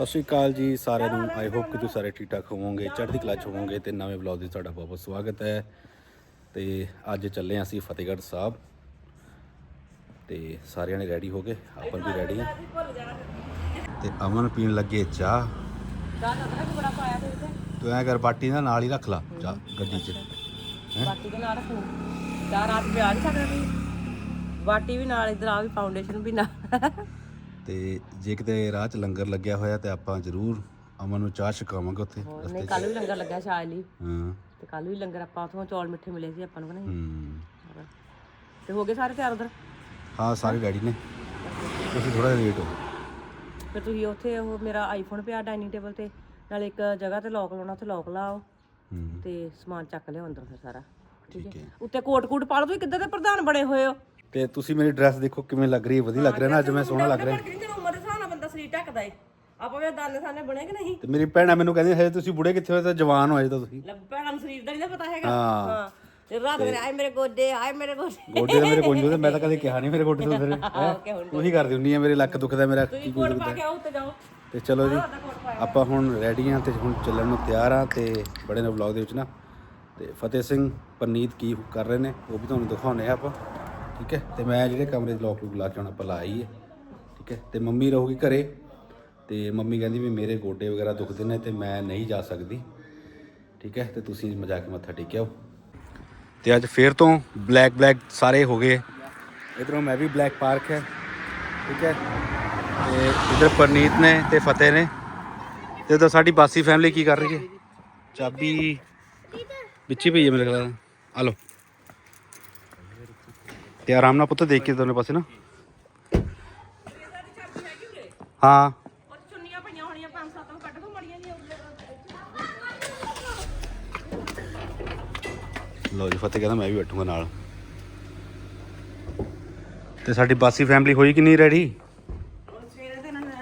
ਸਤਿ ਸ਼੍ਰੀ ਅਕਾਲ ਜੀ ਸਾਰਿਆਂ ਨੂੰ। ਆਈ ਹੋਪ ਕਿ ਤੁਸੀਂ ਸਾਰੇ ਠੀਕ ਠਾਕ ਹੋਵੋਗੇ, ਚੜ੍ਹਦੀ ਕਲਾ 'ਚ ਹੋਵੋਗੇ ਤੇ ਨਵੇਂ ਵਲੌਗ ਦੀ ਤੁਹਾਡਾ ਬਹੁਤ ਬਹੁਤ ਸਵਾਗਤ ਹੈ। ਤੇ ਅੱਜ ਚੱਲੇ ਹਾਂ ਅਸੀਂ ਫਤਿਹਗੜ੍ਹ ਸਾਹਿਬ। ਤੇ ਸਾਰਿਆਂ ਨੇ ਰੈਡੀ ਹੋ ਗਏ ਆਪਾਂ ਵੀ ਰੈਡੀ ਹਾਂ। ਤੇ ਅਮਨ ਪੀਣ ਲੱਗੇ ਚਾਹ। ਤੂੰ ਐ ਕਰ, ਬਾਟੀ ਨਾ ਨਾਲ ਹੀ ਰੱਖ ਲਾ ਚਾਹ ਗੱਡੀ 'ਚ। ਬਾਟੀ ਦੇ ਨਾਲ ਰੱਖਣੀ ਚਾਰ ਰਾਤ ਵਿਆਹ ਨਹੀਂ ਸਕਦਾ ਵੀ। ਬਾਟੀ ਵੀ ਨਾਲ, ਇਧਰ ਆ ਵੀ ਫਾਊਂਡੇਸ਼ਨ ਵੀ ਨਾਲ। ਤੇ ਜੇ ਕਿਤੇ ਰਾਹ 'ਚ ਲੰਗਰ ਲੱਗਿਆ ਹੋਇਆ ਤੇ ਆਪਾਂ ਜ਼ਰੂਰ ਅਮਨ ਨੂੰ ਚਾਹ ਛਕਾਵਾਂਗੇ ਉੱਥੇ ਨਹੀਂ ਕੱਲ ਵੀ ਲੰਗਰ ਲੱਗਾ ਸ਼ਾਇਦ ਲਈ ਹਾਂ। ਤੇ ਕੱਲ ਵੀ ਲੰਗਰ ਆਪਾਂ ਉਥੋਂ ਚੌਲ ਮਿੱਠੇ ਮਿਲੇ ਸੀ ਆਪਾਂ ਨੂੰ ਕਿ ਨਹੀਂ? ਹੂੰ। ਤੇ ਹੋ ਗਏ ਸਾਰੇ ਤਿਆਰ ਉਧਰ? ਹਾਂ ਸਾਰੇ ਰੈਡੀ ਨੇ। ਤੁਸੀਂ ਥੋੜਾ ਲੇਟ ਹੋ। ਫਿਰ ਤੁਸੀਂ ਉੱਥੇ ਉਹ ਮੇਰਾ ਆਈਫੋਨ ਪਿਆ ਡਾਈਨਿੰਗ ਟੇਬਲ ਤੇ ਨਾਲ ਇੱਕ ਜਗ੍ਹਾ ਤੇ ਲੋਕ ਲਾਉਣਾ ਉੱਥੇ ਲੋਕ ਲਾਓ। ਤੇ ਸਮਾਨ ਚੱਕ ਲਿਓ ਅੰਦਰ ਫਿਰ ਸਾਰਾ। ਠੀਕ ਹੈ। ਹੈ। ਉੱਤੇ ਕੋਟ ਕੂਟ ਪਾ ਲਓ। ਤੁਸੀਂ ਕਿੱਦਾਂ ਦੇ ਪ੍ਰਧਾਨ ਬਣੇ ਹੋਏ ਹੋ? ਤੇ ਤੁਸੀਂ ਮੇਰੀ ਡਰੈਸ ਦੇਖੋ ਕਿਵੇਂ ਲੱਗ ਰਹੀ ਹੈ ਵਧੀਆ ਲੱਗ ਰਿਹਾ ਨਾ ਅੱਜ ਮੈਂ ਸੋਹਣਾ ਲੱਗ ਰਿਹਾ। ਕਿੰਨੀ ਉਮਰ ਦੇ ਹਿਸਾਬ ਨਾਲ ਬੰਦਾ ਸਰੀਰ ਢੱਕਦਾ ਏ। ਆਪਾਂ ਵੀ ਦਾਨੇ ਸਾਨੇ ਬਣੇ ਕਿ ਨਹੀਂ? ਤੇ ਮੇਰੀ ਭੈਣਾਂ ਮੈਨੂੰ ਕਹਿੰਦੀ ਹਜੇ ਤੁਸੀਂ ਬੁੜੇ ਕਿੱਥੇ ਹੋਏ? ਤਾਂ ਜਵਾਨ ਹੋਏ ਤਾਂ ਤੁਸੀਂ। ਲੱਭ ਭੈਣਾਂ ਨੂੰ ਸਰੀਰ ਦਾ ਨਹੀਂ ਨਾ ਪਤਾ ਹੈਗਾ। ਹਾਂ। ਤੇ ਰਾਤ ਨੂੰ ਆਏ ਮੇਰੇ ਗੋਡੇ ਆਏ ਮੇਰੇ ਗੋਡੇ। ਗੋਡੇ ਤਾਂ ਮੇਰੇ ਪੁੰਜ ਉਹਦੇ ਮੈਂ ਤਾਂ ਕਦੇ ਕਿਹਾ ਨਹੀਂ ਮੇਰੇ ਗੋਡੇ ਤੋਂ ਫਿਰ ਓਕੇ ਹੁਣ ਤੂੰ ਹੀ ਕਰਦੀ ਹੁੰਨੀ ਆ ਮੇਰੇ ਲੱਕ ਦੁਖਦਾ ਮੇਰਾ ਕੀ ਕੋਟ ਪਾ ਕੇ ਆਓ ਤੇ ਜਾਓ। ਤੇ ਚਲੋ ਜੀ ਆਪਾਂ ਹੁਣ ਰੈਡੀ ਹਾਂ ਤੇ ਹੁਣ ਚੱਲਣ ਨੂੰ ਤਿਆਰ ਆ ਤੇ ਬੜੇ ਨੇ ਵਲੌਗ ਦੇ ਵਿੱਚ ਨਾ। ਤੇ ਫਤਿਹ ਸਿੰਘ ਪਰਨੀਤ ਕੀ ਕਰ ਰਹੇ ਨੇ ਉਹ ਵੀ ਤੁਹਾਨੂੰ ਦਿਖਾਉਣੇ ਆ ਆਪਾਂ। ਠੀਕ ਹੈ? ਤੇ ਮੈਂ ਜਿਹੜੇ ਕਮਰੇ 'ਚ ਲੋਕ ਲੂਕ ਲਾ ਕੇ ਹੁਣ ਆਪਾਂ ਲਾਈ ਹੈ ਠੀਕ ਹੈ? ਤੇ ਮੰਮੀ ਰਹੂਗੀ ਘਰੇ, ਤੇ ਮੰਮੀ ਕਹਿੰਦੀ ਵੀ ਮੇਰੇ ਗੋਡੇ ਵਗੈਰਾ ਦੁਖਦੇ ਨੇ ਤੇ ਮੈਂ ਨਹੀਂ ਜਾ ਸਕਦੀ, ਠੀਕ ਹੈ? ਤੇ ਤੁਸੀਂ ਮਜਾ ਕੇ ਮੱਥਾ ਟੇਕਿਓ ਤੇ ਅੱਜ ਫੇਰ ਤੋਂ ਬਲੈਕ ਬਲੈਕ ਸਾਰੇ ਹੋ ਗਏ। ਇਧਰੋਂ ਮੈਂ ਵੀ ਬਲੈਕ ਪਾਰਕ ਹੈ, ਠੀਕ ਹੈ? ਤੇ ਇਧਰ ਪਰਨੀਤ ਨੇ ਤੇ ਫਤਿਹ ਨੇ। ਤੇ ਉਧਰ ਸਾਡੀ ਬਾਸੀ ਫੈਮਿਲੀ ਕੀ ਕਰ ਰਹੀ ਹੈ? ਚਾਬੀ ਵਿੱਚੀ ਪਈ ਹੈ ਮੇਰੇ ਖਿਆਲ ਆ ਲਓ। ਤੇ ਆਰਾਮ ਨਾਲ ਪੁੱਤ ਦੇਖ ਕੇ ਦੋਨੇ ਪਾਸੇ ਨਾ। ਹਾਂ। ਲਓ ਜੀ ਫਤਿਹ ਕਹਿੰਦਾ ਮੈਂ ਵੀ ਬੈਠੂੰਗਾ ਨਾਲ। ਤੇ ਸਾਡੀ ਬਾਸੀ ਫੈਮਿਲੀ ਹੋਈ ਕਿ ਨਹੀਂ ਰੈਡੀ ਸਵੇਰੇ ਤੇ ਇਹਨਾਂ ਨੇ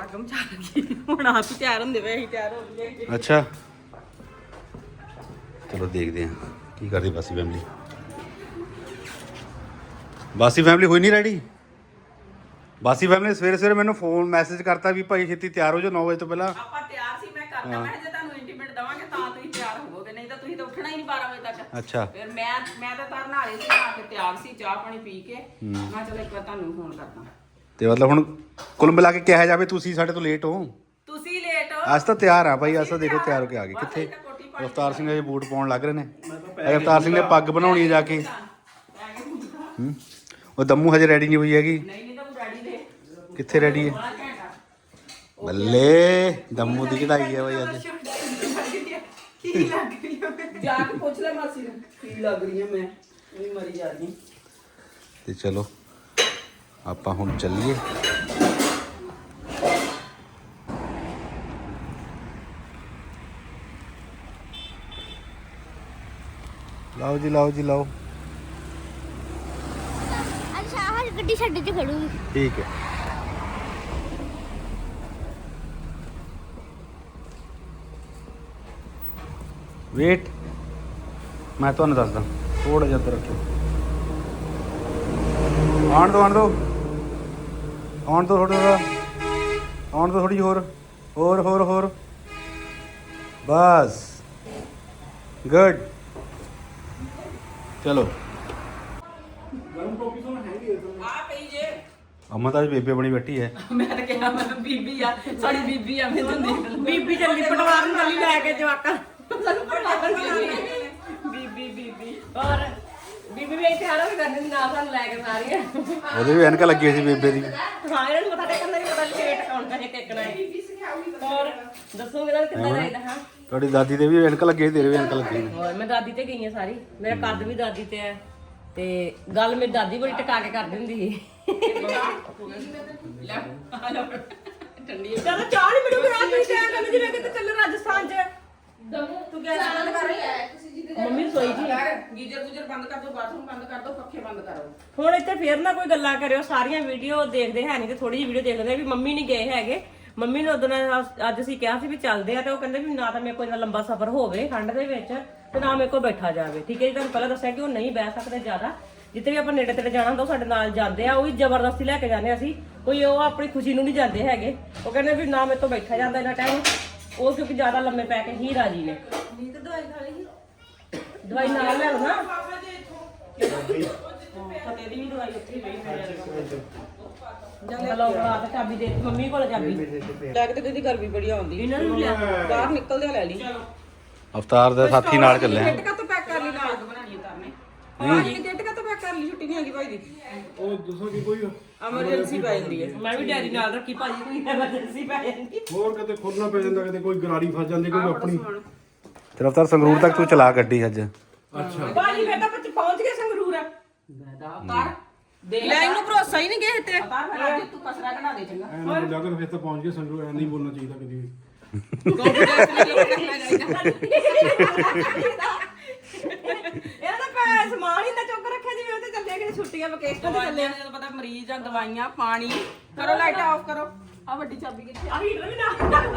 ਆਗਮ ਚਾ ਗਈ ਹੁਣ ਆਪ ਹੀ ਤਿਆਰ ਹੁੰਦੇ ਵੇ ਅਸੀਂ ਤਿਆਰ ਹੋ ਗਏ। ਅੱਛਾ। ਚਲੋ ਦੇਖਦੇ ਹਾਂ ਕੀ ਕਰਦੀ ਬਾਸੀ ਫੈਮਿਲੀ ਬਾਸੀ ਫੈਮਿਲੀ ਹੋਈ ਨਹੀਂ ਰੈਡੀ ਬਾਸੀ ਫੈਮਿਲੀ ਸਵੇਰੇ ਸਵੇਰੇ ਮੈਨੂੰ ਫੋਨ ਮੈਸੇਜ ਕਰਤਾ ਵੀ ਭਾਈ ਛੇਤੀ ਤਿਆਰ ਹੋ ਜਾਓ 9 ਵਜੇ ਤੋਂ ਪਹਿਲਾਂ। ਆਪਾਂ ਤਿਆਰ ਸੀ ਮੈਂ ਕਰਦਾ ਮੈਂ ਜੇ ਤੁਹਾਨੂੰ ਇੰਟੀਮੇਟ ਦਵਾਂਗੇ ਤਾਂ ਤੁਸੀਂ ਤਿਆਰ ਹੋਵੋਗੇ ਨਹੀਂ ਤਾਂ ਤੁਸੀਂ ਤਾਂ ਉੱਠਣਾ ਹੀ ਨਹੀਂ 12 ਵਜੇ ਤੱਕ। ਅੱਛਾ। ਫਿਰ ਮੈਂ ਮੈਂ ਤਾਂ ਤਰਨ ਵਾਲੇ ਸੀ ਆ ਕੇ ਤਿਆਰ ਸੀ ਚਾਹ ਪਾਣੀ ਪੀ ਕੇ। ਮੈਂ ਚਲੋ ਇੱਕ ਵਾਰ ਤੁਹਾਨੂੰ ਫੋਨ ਕਰਦਾ। ਤੇ ਮਤਲਬ ਹੁਣ ਕੁੱਲ ਮਿਲਾ ਕੇ ਕਿਹਾ ਜਾਵੇ ਤੁਸੀਂ ਸਾਡੇ ਤੋਂ ਲੇਟ ਹੋ। ਤੁਸੀਂ ਲੇਟ ਹੋ। ਅੱਜ ਤਾਂ ਤਿਆਰ ਆ ਭਾਈ ਅੱਜ ਤਾਂ ਦੇਖੋ ਤਿਆਰ ਹੋ ਕੇ ਆ ਗਏ। ਕਿੱਥੇ? ਰਫਤਾਰ ਸਿੰਘ ਦੇ ਬੂਟ ਪਾਉਣ ਲੱਗ ਰਹੇ ਨੇ। ਰਫਤਾਰ ਸਿੰਘ ਨੇ ਪੱਗ ਬਣਾਉਣੀ ਹੈ ਜਾ ਕੇ। ਹੂੰ। ਉਹ ਦਮੂ ਹਜੇ ਰੈਡੀ ਨਹੀਂ ਹੋਈ ਹੈਗੀ। ਨਹੀਂ ਨਹੀਂ ਤਾਂ ਰੈਡੀ ਦੇ ਕਿੱਥੇ ਰੈਡੀ ਹੈ? ਬੜਾ ਘੈਂਟਾ ਬੱਲੇ ਦਮੂ ਦੀ ਕਢਾਈ ਹੈ ਭਾਈ ਅੱਜ। ਕੀ ਲੱਗ ਰਹੀ ਹੈ? ਜਾ ਕੇ ਪੁੱਛ ਲੈ ਮਾਸੀ ਨੂੰ। ਕੀ ਲੱਗ ਰਹੀ ਹੈ ਮੈਂ ਵੀ ਮਰੀ ਜਾ ਰਹੀ ਹਾਂ। ਤੇ ਚਲੋ ਆਪਾਂ ਹੁਣ ਚੱਲੀਏ। ਲਾਓ ਜੀ ਲਾਓ ਜੀ ਲਾਓ ਅੱਛਾ ਹਰ ਗੱਡੀ ਖੜੂਗੀ ਠੀਕ ਹੈ। ਵੇਟ ਮੈਂ ਤੁਹਾਨੂੰ ਦੱਸਦਾ ਥੋੜਾ ਜਿਹਾ ਇੱਧਰ ਰੱਖਿਓ। ਆਉਣ ਦੋ ਆਉਣ ਦੋ ਆਉਣ ਦੋ ਥੋੜਾ ਜਿਹਾ। ਆਉਣ ਦੋ ਥੋੜੀ ਹੋਰ। ਹੋਰ ਹੋਰ ਹੋਰ। ਬਸ। ਗੁੱਡ ਚਲੋ ਆ ਪਈ ਜੇ ਅਮਾ ਤਾਂ ਅੱਜ ਬੇਬੇ ਬਣੀ ਬੈਠੀ ਹੈ। ਮੈਂ ਤਾਂ ਕਿਹਾ ਮੈਂ ਬੀਬੀ ਆ ਸਾਡੀ ਬੀਬੀ ਆ ਮੈਂ ਤੁਹਾਨੂੰ ਬੀਬੀ ਚੱਲੀ ਪਟਵਾਰ ਨੂੰ ਚੱਲੀ ਲੈ ਕੇ ਜਵਾਕਾਂ। ਸਾਨੂੰ ਪਟਵਾਰ ਬੀਬੀ ਬੀਬੀ। ਔਰ ਬੀਬੀ ਵੀ ਇੱਥੇ ਆਣਾ ਵੀ ਕਰਨੀ ਸੀ ਨਾਲ ਸਾਨੂੰ ਲੈ ਕੇ ਸਾਰੀਆਂ ਉਹਦੇ ਵੀ ਐਨਕਾਂ ਲੱਗੀ ਹੋਈ ਸੀ ਬੇਬੇ ਦੀ। ਹਾਂ ਇਹਨਾਂ ਨੂੰ ਪਤਾ ਟੇਕਣ ਦਾ ਨਹੀਂ ਪਤਾ ਲੇਟ ਟਿਕਾਉਣ ਦਾ ਹੈ। ਟੇਕਣਾ ਹੈ ਔਰ ਦੱਸੋ ਮੇਰਾ ਕਿੱਦਾਂ ਰਹਿਦਾ ਹਾਂ? ਤੁਹਾਡੀ ਦਾਦੀ ਦੇ ਵੀ ਐਨਕਾਂ ਲੱਗੀ ਤੇਰੇ ਵੀ ਐਨਕਾਂ ਲੱਗੀ ਹੋਰ ਮੈਂ ਦਾਦੀ ਤੇ ਗਈ ਆ ਸਾਰੀ। ਮੇਰਾ ਕੱਦ ਵੀ ਦਾਦੀ ਤੇ ਹੈ। ਤੇ ਗੱਲ ਮੇਰੀ ਦਾਦੀ ਬੜੀ ਟਿਕਾ ਕੇ ਕਰਦੀ ਹੁੰਦੀ ਸੀ। ਠੰਡੀ ਚਲੋ ਚਾਹ ਨਹੀਂ ਮੈਨੂੰ ਕਰਾ ਤੁਸੀਂ ਕਿਹਾ ਕਹਿੰਦੇ ਜਿਵੇਂ ਕਿਤੇ ਚੱਲ ਰਾਜਸਥਾਨ ਚ। ਤੂੰ ਕਿਹਾ ਆਨੰਦ ਕਰ। ਰਹੀ ਹੈ ਮੰਮੀ ਸੋਈ ਜੀ ਗੀਜਰ ਗੁਜਰ ਬੰਦ ਕਰ ਦੋ ਬਾਥਰੂਮ ਬੰਦ ਕਰ ਦੋ ਪੱਖੇ ਬੰਦ ਕਰੋ ਹੁਣ ਇੱਥੇ ਫੇਰ ਨਾ ਕੋਈ ਗੱਲਾਂ ਕਰਿਓ ਸਾਰੀਆਂ ਵੀਡੀਓ ਦੇਖਦੇ ਹੈ ਨਹੀਂ ਤੇ ਥੋੜੀ ਜਿਹੀ ਵੀਡੀਓ ਦੇਖ ਲੈਂਦੇ ਆ ਵੀ ਮੰਮੀ ਨਹੀਂ ਗਏ ਹੈਗੇ। ਮੰਮੀ ਨੂੰ ਉਦੋਂ ਅੱਜ ਅਸੀਂ ਕਿਹਾ ਸੀ ਵੀ ਚੱਲਦੇ ਆ ਤੇ ਉਹ ਕਹਿੰਦੇ ਵੀ ਨਾ ਤਾਂ ਮੇਰੇ ਕੋਲ ਇੰਨਾ ਲੰਬਾ ਸਫ਼ਰ ਹੋਵੇ ਠੰਡ ਦੇ ਵਿੱਚ। ਤੇ ਨਾ ਮੇਰੇ ਕੋਲ ਬੈਠਾ ਜਾਵੇ। ਠੀਕ ਹੈ ਜੀ ਤੁਹਾਨੂੰ ਪਹਿਲਾਂ ਦੱਸਿਆ ਕਿ ਉਹ ਨਹੀਂ ਬਹਿ ਸਕਦੇ ਜ਼ਿਆਦਾ। ਜਿੱਥੇ ਵੀ ਆਪਾਂ ਨੇੜੇ ਤੇੜੇ ਜਾਣਾ ਹੁੰਦਾ ਉਹ ਸਾਡੇ ਨਾਲ ਜਾਂਦੇ ਆ ਉਹ ਵੀ ਜ਼ਬਰਦਸਤੀ ਲੈ ਕੇ ਜਾਂਦੇ ਆ ਅਸੀਂ। ਕੋਈ ਉਹ ਆਪਣੀ ਖੁਸ਼ੀ ਨੂੰ ਨਹੀਂ ਜਾਂਦੇ ਹੈਗੇ। ਉਹ ਕਹਿੰਦੇ ਵੀ ਨਾ ਮੇਰੇ ਤੋਂ ਬੈਠਾ ਜਾਂਦਾ ਇਹਨਾਂ ਟਾਈਮ ਉਹ ਕਿਉਂਕਿ ਜ਼ਿਆਦਾ ਲੰਮੇ ਪੈ ਕੇ ਹੀ ਰਾਜੀ ਨੇ। ਦਵਾਈ ਨਾਲ ਲੈ ਲਓ ਨਾ। ਫਤਿਹ ਦੀ ਵੀ ਦਵਾਈ ਉੱਥੇ ਹੀ ਪਈ ਚਲੋ ਰਾਤ ਚਾਬੀ ਦੇ ਦਿੱਤੀ, ਮੰਮੀ ਕੋਲ ਚਾਬੀ। ਲੈ ਕੇ ਤੇ ਦੀਦੀ ਗਰਮੀ ਬੜੀ ਆਉਂਦੀ। ਇਹਨਾਂ ਨੂੰ ਵੀ ਲਿਆ ਬਾਹਰ ਨਿਕਲਦੇ ਲੈ ਲਈ। ਅਵਤਾਰ ਦੇ ਸਾਥੀ ਨਾਲ ਚੱਲੇ ਆ। ਕਿੱਟ ਕਾ ਭਾਈ ਕਰ ਲਈ ਨਾਲ? ਬਣਾਣੀ ਉਤਾਰਨੇ ਭਾਜੀ ਨੇ ਕਿੱਟ ਕਾ ਪੈਕ ਕਰ ਲਈ ਛੁੱਟੀ ਨਹੀਂ ਹੈਗੀ ਭਾਈ ਦੀ। ਉਹ ਦੱਸੋ ਕਿ ਕੋਈ ਐਮਰਜੈਂਸੀ ਪੈ ਜਾਂਦੀ ਹੈ। ਮੈਂ ਵੀ ਡੈਡੀ ਨਾਲ ਰੱਖੀ ਭਾਜੀ ਕੋਈ ਐਮਰਜੈਂਸੀ ਪੈ ਜਾਂਦੀ। ਹੋਰ ਕਿਤੇ ਖੋਲਣਾ ਪੈ ਜਾਂਦਾ ਕਿਤੇ ਕੋਈ ਗਰਾਰੀ ਫਸ ਜਾਂਦੀ ਕੋਈ ਆਪਣੀ। ਤੇ ਅਵਤਾਰ ਸੰਗਰੂਰ ਤੱਕ ਤੂੰ ਚਲਾ ਗੱਡੀ ਅੱਜ। ਅੱਛਾ। ਭਾਜੀ ਫਿਰ ਤਾਂ ਪਹੁੰਚ ਗਏ ਸੰਗਰੂਰ। ਆ ਉਤਾਰ ਦੇ ਲੈ ਇਹਨੂੰ ਭਰੋਸਾ ਹੀ ਨਹੀਂ ਕਿਸੇ ਤੇ ਅੱਜ ਤੂੰ ਕਸਰਾ ਕਢਾ ਦੇ ਚੰਗਾ। ਬੁਲਾ ਕੇ ਫਿਰ ਤਾਂ ਪਹੁੰਚ ਗਏ ਸੰਗਰੂ ਐ ਨਹੀਂ ਬੋਲਣਾ ਚਾਹੀਦਾ ਕਦੀ ਵੀ। ਇਹਨਾਂ ਦਾ ਪੈ ਸਮਾਨ ਹੀ ਨਾ ਚੁੱਕ ਰੱਖਿਆ ਜਿਵੇਂ ਉਹ ਤੇ ਚੱਲੇ ਕਿ ਛੁੱਟੀਆਂ ਵਕੇਸ਼ਨ ਤੇ ਚੱਲੇ ਦਵਾਈਆਂ ਜਦੋਂ ਪਤਾ ਮਰੀਜ਼ ਆ ਦਵਾਈਆਂ ਪਾਣੀ। ਕਰੋ ਲਾਈਟ ਆਫ ਕਰੋ। ਆ ਵੱਡੀ ਚਾਬੀ ਕਿੱਥੇ ਆ? ਹੀਟਰ ਵੀ ਨਾ